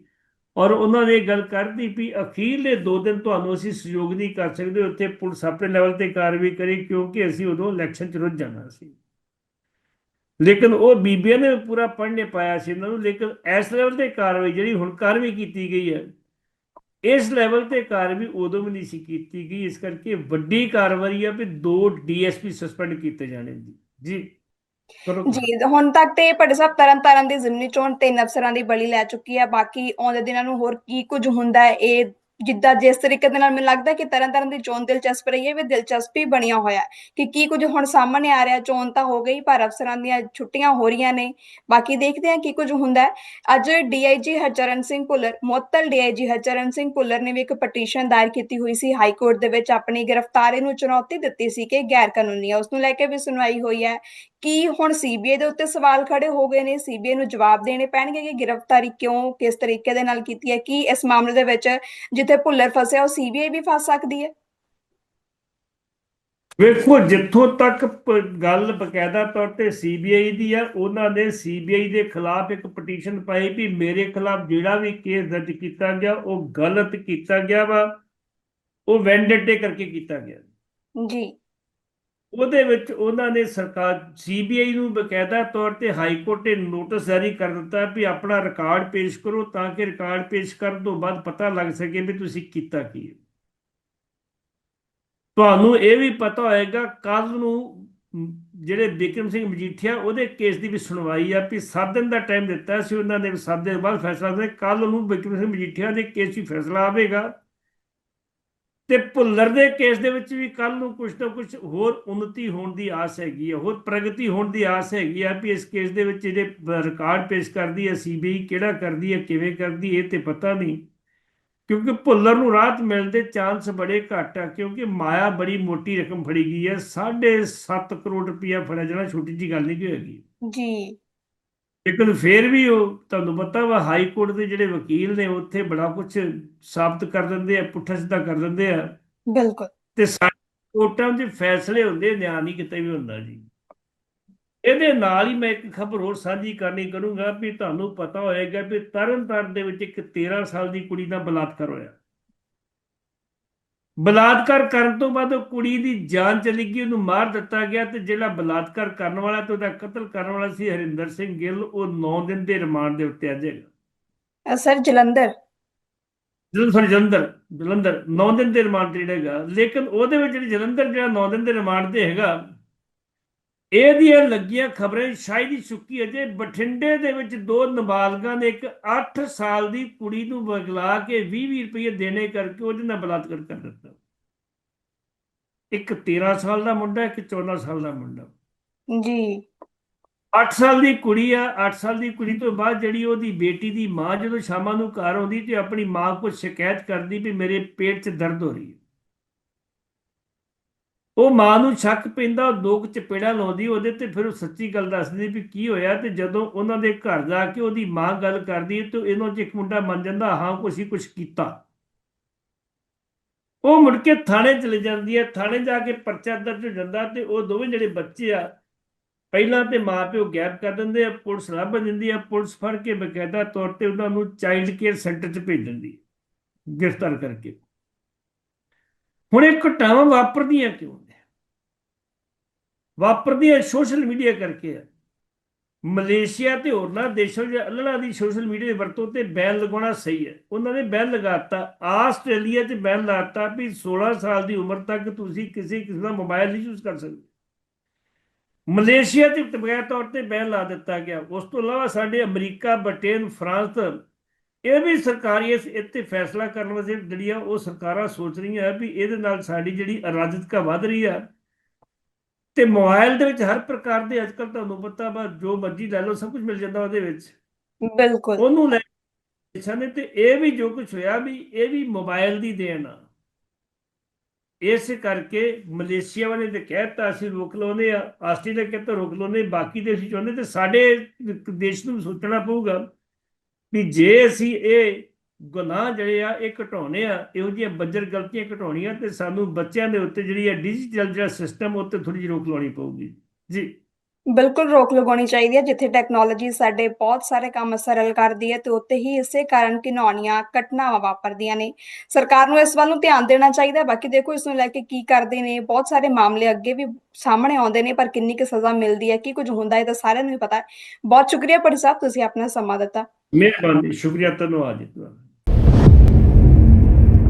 ਔਰ ਉਹਨਾਂ ਨੇ ਇਹ ਗੱਲ ਕਰਦੀ ਵੀ ਅਖੀਰਲੇ ਦੋ ਦਿਨ ਤੁਹਾਨੂੰ ਅਸੀਂ ਸਹਿਯੋਗ ਨਹੀਂ ਕਰ ਸਕਦੇ, ਉੱਥੇ ਪੁਲਿਸ ਆਪਣੇ ਲੈਵਲ ਤੇ ਕਾਰਵਾਈ ਕਰੇ ਕਿਉਂਕਿ ਅਸੀਂ ਉਦੋਂ ਇਲੈਕਸ਼ਨ ਚ ਰੁੱਝ ਜਾਣਾ ਸੀ। ਲੇਕਿਨ ਉਹ ਬੀਬੀਆਂ ਨੇ ਪੂਰਾ ਪੜ੍ਹਨੇ ਪਾਇਆ ਸੀ ਇਹਨਾਂ ਨੂੰ, ਲੇਕਿਨ ਇਸ ਲੈਵਲ ਤੇ ਕਾਰਵਾਈ ਜਿਹੜੀ ਹੁਣ ਕਾਰਵਾਈ ਕੀਤੀ ਗਈ ਹੈ ਇਸ ਲੈਵਲ ਤੇ ਕਾਰਵਾਈ ਉਦੋਂ ਵੀ ਨਹੀਂ ਸੀ ਕੀਤੀ ਗਈ, ਇਸ ਕਰਕੇ ਵੱਡੀ ਕਾਰਵਾਈ ਆ ਵੀ ਦੋ ਡੀਐਸਪੀ ਸਸਪੈਂਡ ਕੀਤੇ ਜਾਣੇ ਜੀ ਜੀ ਜੀ, ਹੁਣ ਤੱਕ ਤੇ ਭੱਟ ਸਾਹਿਬ ਤਰਨ ਤਾਰਨ ਦੀ ਜ਼ਿਮਨੀ ਚੋਣ ਤਿੰਨ ਅਫਸਰਾਂ ਦੀ ਬਲੀ ਲੈ ਚੁੱਕੀ ਹੈ ਬਾਕੀ ਆਉਂਦੇ ਦਿਨਾਂ ਨੂੰ ਹੋਰ ਕੀ ਕੁਝ ਹੁੰਦਾ ਹੈ, ਇਹ ਜਿੱਦਾਂ ਜਿਸ ਤਰੀਕੇ ਦੇ ਨਾਲ ਮੈਨੂੰ ਲੱਗਦਾ ਕਿ ਤਰ੍ਹਾਂ ਤਰ੍ਹਾਂ ਦੀ ਚੋਣ ਦਿਲਚਸਪ ਰਹੀ ਹੈ, ਵੀ ਦਿਲਚਸਪੀ ਬਣਿਆ ਹੋਇਆ ਕਿ ਕੀ ਕੁਝ ਹੁਣ ਸਾਹਮਣੇ ਆ ਰਿਹਾ, ਚੋਣ ਤਾਂ ਹੋ ਗਈ, ਪਰ ਅਫਸਰਾਂ ਦੀਆਂ ਛੁੱਟੀਆਂ ਹੋ ਰਹੀਆਂ ਨੇ। ਬਾਕੀ ਦੇਖਦੇ ਹਾਂ ਕੀ ਕੁਝ ਹੁੰਦਾ ਅੱਜ ਡੀਆਈਜੀ ਹਰਚਰਨ ਸਿੰਘ ਭੁੱਲਰ, ਮੁਅੱਤਲ ਡੀਆਈਜੀ ਹਰਚਰਨ ਸਿੰਘ ਭੁੱਲਰ ਨੇ ਵੀ ਇੱਕ ਪਟੀਸ਼ਨ ਦਾਇਰ ਕੀਤੀ ਹੋਈ ਸੀ ਹਾਈ ਕੋਰਟ ਦੇ ਵਿੱਚ, ਆਪਣੀ ਗ੍ਰਿਫਤਾਰੀ ਨੂੰ ਚੁਣੌਤੀ ਦਿੱਤੀ ਸੀ ਕਿ ਗੈਰ ਕਾਨੂੰਨੀ ਹੈ। ਉਸ ਨੂੰ ਲੈ ਕੇ ਵੀ ਸੁਣਵਾਈ ਹੋਈ ਹੈ ਕੀ ਹੁਣ ਸੀਬੀਆਈ ਦੇ ਉੱਤੇ ਸਵਾਲ ਖੜੇ ਹੋ ਗਏ ਨੇ ਸੀਬੀਆਈ ਨੂੰ ਜਵਾਬ ਦੇਣੇ ਪੈਣਗੇ ਕਿ ਗ੍ਰਿਫਤਾਰੀ ਕਿਉਂ, ਕਿਸ ਤਰੀਕੇ ਦੇ ਨਾਲ ਕੀਤੀ ਹੈ, ਕੀ ਇਸ ਮਾਮਲੇ ਦੇ ਵਿੱਚ ਜਿੱਥੇ ਭੁੱਲਰ ਫਸਿਆ ਉਹ ਸੀਬੀਆਈ ਵੀ ਫਸ ਸਕਦੀ ਹੈ? ਵੇਖੋ ਜਿੱਥੋਂ ਤੱਕ ਗੱਲ ਬਕਾਇਦਾ ਤੌਰ ਤੇ ਸੀਬੀਆਈ ਦੀ ਆ ਉਹਨਾਂ ਨੇ ਸੀਬੀਆਈ ਦੇ ਖਿਲਾਫ ਇੱਕ ਪਟੀਸ਼ਨ ਪਾਈ ਵੀ ਮੇਰੇ ਖਿਲਾਫ ਜਿਹੜਾ ਵੀ ਕੇਸ ਦਰਜ ਕੀਤਾ ਗਿਆ ਉਹ ਗਲਤ ਕੀਤਾ ਗਿਆ ਵਾ ਉਹ ਵੈਂਡੇਟੇ ਕਰਕੇ ਕੀਤਾ ਗਿਆ। ਜੀ। ਉਹਦੇ ਵਿੱਚ ਉਹਨਾਂ ਨੇ ਸਰਕਾਰ ਸੀਬੀਆਈ ਨੂੰ ਬਕਾਇਦਾ ਤੌਰ ਤੇ ਹਾਈ ਕੋਰਟ ਨੇ ਨੋਟਿਸ ਜਾਰੀ ਕਰ ਦਿੱਤਾ ਵੀ ਆਪਣਾ ਰਿਕਾਰਡ ਪੇਸ਼ ਕਰੋ ਤਾਂ ਕਿ ਰਿਕਾਰਡ ਪੇਸ਼ ਕਰਨ ਤੋਂ ਬਾਅਦ ਪਤਾ ਲੱਗ ਸਕੇ ਵੀ ਤੁਸੀਂ ਕੀਤਾ ਕੀ ਹੈ। ਤੁਹਾਨੂੰ ਇਹ ਵੀ ਪਤਾ ਹੋਏਗਾ ਕੱਲ ਨੂੰ ਜਿਹੜੇ ਬਿਕਰਮ ਸਿੰਘ ਮਜੀਠੀਆ ਉਹਦੇ ਕੇਸ ਦੀ ਵੀ ਸੁਣਵਾਈ ਆ ਵੀ 7 ਦਿਨ ਦਾ ਟਾਈਮ ਦਿੱਤਾ ਸੀ, ਉਹਨਾਂ ਨੇ 7 ਦਿਨ ਬਾਅਦ ਫੈਸਲਾ ਦੇ ਕੱਲ ਨੂੰ ਬਿਕਰਮ ਸਿੰਘ ਮਜੀਠੀਆ ਦੇ ਕੇਸ 'ਚ ਫੈਸਲਾ ਆਵੇਗਾ। ਤੇ ਭੁੱਲਰ ਦੇ ਕੇਸ ਦੇ ਵਿੱਚ ਵੀ ਕੱਲ ਨੂੰ ਕੁਝ ਨਾ ਕੁਝ ਹੋਰ ਉન્નਤੀ ਹੋਣ ਦੀ ਆਸ ਹੈਗੀ ਹੈ ਹੋਰ ਪ੍ਰਗਤੀ ਹੋਣ ਦੀ ਆਸ ਹੈਗੀ ਆ ਵੀ ਇਸ ਕੇਸ ਦੇ ਵਿੱਚ ਜਿਹੜੇ ਰਿਕਾਰਡ ਪੇਸ਼ ਕਰਦੀ ਹੈ ਸੀਬੀਆਈ ਕਿਹੜਾ ਕਰਦੀ ਹੈ ਕਿਵੇਂ ਕਰਦੀ ਇਹ ਤੇ ਪਤਾ ਨਹੀਂ। ਕਿਉਂਕਿ ਭੁੱਲਰ ਨੂੰ ਰਾਹਤ ਮਿਲਣ ਦੇ ਚਾਂਸ ਬੜੇ ਘੱਟ ਆ, ਕਿਉਂਕਿ ਮਾਇਆ ਬੜੀ ਮੋਟੀ ਰਕਮ ਫੜੀ ਗਈ ਹੈ 7.5 ਕਰੋੜ ਰੁਪਇਆ ਫੜਿਆ ਜਾਣਾ ਛੋਟੀ ਜੀ ਗੱਲ ਨਹੀਂ ਕੋਈ ਹੈਗੀ। ਜੀ। ਲੇਕਿਨ ਫਿਰ ਵੀ ਉਹ ਤੁਹਾਨੂੰ ਪਤਾ ਵਾ ਹਾਈ ਕੋਰਟ ਦੇ ਜਿਹੜੇ ਵਕੀਲ ਨੇ ਉੱਥੇ ਬੜਾ ਕੁਝ ਸਾਬਤ ਕਰ ਦਿੰਦੇ ਆ ਪੁੱਠਾ ਸਿੱਧਾ ਕਰ ਦਿੰਦੇ ਆ। ਬਿਲਕੁਲ। ਤੇ ਕੋਰਟਾਂ 'ਚ ਫੈਸਲੇ ਹੁੰਦੇ ਨਿਆਂ ਨਹੀਂ ਕਿਤੇ ਵੀ ਹੁੰਦਾ ਜੀ। ਇਹਦੇ ਨਾਲ ਹੀ ਮੈਂ ਇੱਕ ਖਬਰ ਹੋਰ ਸਾਂਝੀ ਕਰਨੀ ਕਰੂੰਗਾ ਵੀ ਤੁਹਾਨੂੰ ਪਤਾ ਹੋਏਗਾ ਵੀ ਤਰਨਤਾਰਨ ਦੇ ਵਿੱਚ ਇੱਕ 13 ਸਾਲ ਦੀ ਕੁੜੀ ਦਾ ਬਲਾਤਕਾਰ ਹੋਇਆ। ਬਲਾਤਕਾਰ ਕਰਨ ਤੋਂ ਬਾਅਦ ਉਹ ਕੁੜੀ ਦੀ ਜਾਨ ਚਲੀ ਗਈ ਉਹਨੂੰ ਮਾਰ ਦਿੱਤਾ ਗਿਆ ਤੇ ਜਿਹੜਾ ਬਲਾਤਕਾਰ ਕਰਨ ਵਾਲਾ ਤੇ ਉਹਦਾ ਕਤਲ ਕਰਨ ਵਾਲਾ ਸੀ ਹਰਿੰਦਰ ਸਿੰਘ ਗਿੱਲ ਉਹ 9 ਦਿਨ ਦੇ ਰਿਮਾਂਡ ਦੇ ਉੱਤੇ ਅਜੇਗਾ ਅ, ਸਰ ਜਲੰਧਰ। ਜਲੰਧਰ sorry, ਜਲੰਧਰ ਜਲੰਧਰ 9 ਦਿਨ ਦੇ ਰਿਮਾਂਡ ਤੇ ਹੈਗਾ ਲੇਕਿਨ ਉਹਦੇ ਵਿੱਚ ਜਿਹੜੀ ਜਲੰਧਰ ਜਿਹੜਾ 9 ਦਿਨ ਦੇ ਰਿਮਾਂਡ ਤੇ ਹੈਗਾ ਇਹਦੀਆਂ ਲੱਗੀਆਂ ਖਬਰਾਂ ਸ਼ਾਇਦ ਹੀ ਚੁੱਕੀ ਅਜੇ। ਬਠਿੰਡੇ ਦੇ ਵਿੱਚ ਦੋ ਨਾਬਾਲਗਾਂ ਨੇ ਇੱਕ 8 ਸਾਲ ਦੀ ਕੁੜੀ ਨੂੰ ਬਗਲਾ ਕੇ 20-20 ਰੁਪਏ ਦੇਣੇ ਕਰਕੇ ਉਹਦੇ ਨਾਲ ਬਲਾਤਕਾਰ ਕਰ ਦਿੱਤਾ। ਇੱਕ 13 ਸਾਲ ਦਾ ਮੁੰਡਾ ਇੱਕ 14 ਸਾਲ ਦਾ ਮੁੰਡਾ। ਜੀ। 8 ਸਾਲ ਦੀ ਕੁੜੀ ਆ 8 ਸਾਲ ਦੀ ਕੁੜੀ ਤੋਂ ਬਾਅਦ ਜਿਹੜੀ ਉਹਦੀ ਬੇਟੀ ਦੀ ਮਾਂ ਜਦੋਂ ਸ਼ਾਮਾਂ ਨੂੰ ਘਰ ਆਉਂਦੀ ਤੇ ਆਪਣੀ ਮਾਂ ਕੋਲ ਸ਼ਿਕਾਇਤ ਕਰਦੀ ਵੀ ਮੇਰੇ ਪੇਟ 'ਚ ਦਰਦ ਹੋ ਰਹੀ ਹੈ। ਉਹ ਮਾਂ ਨੂੰ ਸ਼ੱਕ ਪੈਂਦਾ, ਉਹ ਦੋ ਕੁ ਚਪੇੜਾਂ ਲਾਉਂਦੀ, ਉਹਦੇ ਤੇ ਫਿਰ ਉਹ ਸੱਚੀ ਗੱਲ ਦੱਸਦੀ ਵੀ ਕੀ ਹੋਇਆ ਤੇ ਜਦੋਂ ਉਹਨਾਂ ਦੇ ਘਰ ਜਾ ਕੇ ਉਹਦੀ ਮਾਂ ਗੱਲ ਕਰਦੀ ਹੈ ਤੇ ਇਹਨਾਂ 'ਚ ਇੱਕ ਮੁੰਡਾ ਮੰਨ ਜਾਂਦਾ, ਹਾਂ, ਕੁਛ ਹੀ ਕੁਛ ਕੀਤਾ। ਉਹ ਮੁੜ ਕੇ ਥਾਣੇ ਚਲੇ ਜਾਂਦੀ ਹੈ, ਥਾਣੇ ਜਾ ਕੇ ਪਰਚਾ ਦਰਜ ਹੋ ਜਾਂਦਾ ਤੇ ਉਹ ਦੋਵੇਂ ਜਿਹੜੇ ਬੱਚੇ ਆ, ਪਹਿਲਾਂ ਤੇ ਮਾਪਿਓ ਗੈਪ ਕਰ ਦਿੰਦੇ ਆ, ਪੁਲਿਸ ਲੱਭ ਦਿੰਦੀ ਆ, ਪੁਲਿਸ ਫੜ ਕੇ ਬਕਾਇਦਾ ਤੌਰ ਤੇ ਉਹਨਾਂ ਨੂੰ ਚਾਈਲਡ ਕੇਅਰ ਸੈਂਟਰ 'ਚ ਭੇਜ ਦਿੰਦੀ ਗ੍ਰਿਫਤਾਰ ਕਰਕੇ। ਹੁਣ ਇਹ ਘਟਨਾਵਾਂ ਵਾਪਰਦੀਆਂ ਕਿਉਂ? ਨੇ ਵਾਪਰਦੀਆਂ ਸੋਸ਼ਲ ਮੀਡੀਆ ਕਰਕੇ। ਆ ਮਲੇਸ਼ੀਆ ਤੇ ਹੋਰਨਾਂ ਦੇਸ਼ਾਂ 'ਚ ਅੱਲੜਾ ਦੀ ਸੋਸ਼ਲ ਮੀਡੀਆ ਦੀ ਵਰਤੋਂ ਤੇ ਬੈਨ ਲਗਾਉਣਾ ਸਹੀ ਹੈ। ਉਹਨਾਂ ਨੇ ਬੈਨ ਲਗਾਤਾ। ਆਸਟ੍ਰੇਲੀਆ 'ਚ ਬੈਨ ਲਾਤਾ ਵੀ 16 ਸਾਲ ਦੀ ਉਮਰ ਤੱਕ ਤੁਸੀਂ ਕਿਸੇ ਕਿਸਮ ਦਾ ਮੋਬਾਈਲ ਨਹੀਂ ਯੂਜ਼ ਕਰ ਸਕਦੇ। ਮਲੇਸ਼ੀਆ ਤੇ ਬਗੈਰ ਤੌਰ ਤੇ ਬੈਨ ਲਾ ਦਿੱਤਾ ਗਿਆ। ਉਸ ਤੋਂ ਇਲਾਵਾ ਸਾਡੇ ਅਮਰੀਕਾ, ਬ੍ਰਿਟੇਨ, ਫਰਾਂਸ, ਇਹ ਵੀ ਸਰਕਾਰੀ ਇਸ ਇੱਥੇ ਫੈਸਲਾ ਕਰਨ ਵਾਸਤੇ ਜਿਹੜੀਆਂ ਉਹ ਸਰਕਾਰਾਂ ਸੋਚ ਰਹੀਆਂ ਵੀ ਇਹਦੇ ਨਾਲ ਸਾਡੀ ਜਿਹੜੀ ਅਰਾਜਕਤਾ ਵੱਧ ਰਹੀ ਆ ਤੇ ਮੋਬਾਈਲ ਦੇ ਵਿੱਚ ਹਰ ਪ੍ਰਕਾਰ ਦੇ ਅੱਜਕੱਲ ਤੁਹਾਨੂੰ ਪਤਾ ਵਾ ਜੋ ਮਰਜ਼ੀ ਲੈ ਲਓ ਸਭ ਕੁਝ ਮਿਲ ਜਾਂਦਾ ਉਹਦੇ ਵਿੱਚ। ਬਿਲਕੁਲ। ਉਹਨੂੰ ਲੈ ਨੇ ਤੇ ਇਹ ਵੀ ਜੋ ਕੁਝ ਹੋਇਆ ਵੀ ਇਹ ਵੀ ਮੋਬਾਈਲ ਦੀ ਦੇਣ ਆ। ਇਸ ਕਰਕੇ ਮਲੇਸ਼ੀਆ ਵਾਲੇ ਨੇ ਕਹਿਤਾ ਅਸੀਂ ਰੋਕ ਲਾਉਨੇ ਆ ਆਸਟ੍ਰੇਲੀਆ ਕਹਿੰਦਾ ਰੋਕ ਲਾਉਨੇ ਬਾਕੀ ਦੇਸ਼ ਚਾਹੁੰਦੇ ਤੇ ਸਾਡੇ ਦੇਸ਼ ਨੂੰ ਵੀ ਸੋਚਣਾ ਪਊਗਾ ਵੀ ਜੇ ਅਸੀਂ ਇਹ ਗੁਨਾਹ ਜਿਹੜੇ ਆ ਇਹ ਘਟਾਉਣੇ ਆ ਇਹੋ ਜਿਹੀਆਂ ਬੱਜਰ ਗਲਤੀਆਂ ਘਟਾਉਣੀਆਂ ਤੇ ਸਾਨੂੰ ਬੱਚਿਆਂ ਦੇ ਉੱਤੇ ਜਿਹੜੀ ਹੈ ਡਿਜੀਟਲ ਜਿਹੜਾ ਸਿਸਟਮ ਉੱਤੇ ਥੋੜੀ ਜਿਹੀ ਰੋਕ ਲਾਉਣੀ ਪਊਗੀ। ਜੀ। ਬਿਲਕੁਲ ਰੋਕ ਲਗਾਉਣੀ ਚਾਹੀਦੀ ਹੈ ਜਿੱਥੇ ਟੈਕਨੋਲੋਜੀ ਸਾਡੇ ਬਹੁਤ ਸਾਰੇ ਕੰਮ ਸਰਲ ਕਰਦੀ ਹੈ ਤੇ ਉੱਤੇ ਹੀ ਇਸੇ ਕਾਰਨ ਘਿਨੌਣੀਆਂ ਘਟਨਾਵਾਂ ਵਾਪਰਦੀਆਂ ਨੇ। ਸਰਕਾਰ ਨੂੰ ਇਸ ਵੱਲ ਨੂੰ ਧਿਆਨ ਦੇਣਾ ਚਾਹੀਦਾ ਹੈ ਬਾਕੀ ਦੇਖੋ ਇਸ ਨੂੰ ਲੈ ਕੇ ਕੀ ਕਰਦੇ ਨੇ ਬਹੁਤ ਸਾਰੇ ਮਾਮਲੇ ਅੱਗੇ ਵੀ ਸਾਹਮਣੇ ਆਉਂਦੇ ਨੇ ਪਰ ਕਿੰਨੀ ਕੁ ਸਜ਼ਾ ਮਿਲਦੀ ਹੈ ਕੀ ਕੁਝ ਹੁੰਦਾ ਹੈ ਤਾਂ ਸਾਰਿਆਂ ਨੂੰ ਹੀ ਪਤਾ ਹੈ। ਬਹੁਤ ਸ਼ੁਕਰੀਆ ਪੜੀ ਸਾਹਿਬ ਤੁਸੀਂ ਆਪਣਾ ਸਮਾਂ ਦਿੱਤਾ। ਮਿਹਰਬਾਨੀ ਸ਼ੁਕਰੀਆ ਧੰਨਵਾਦ ਜੀ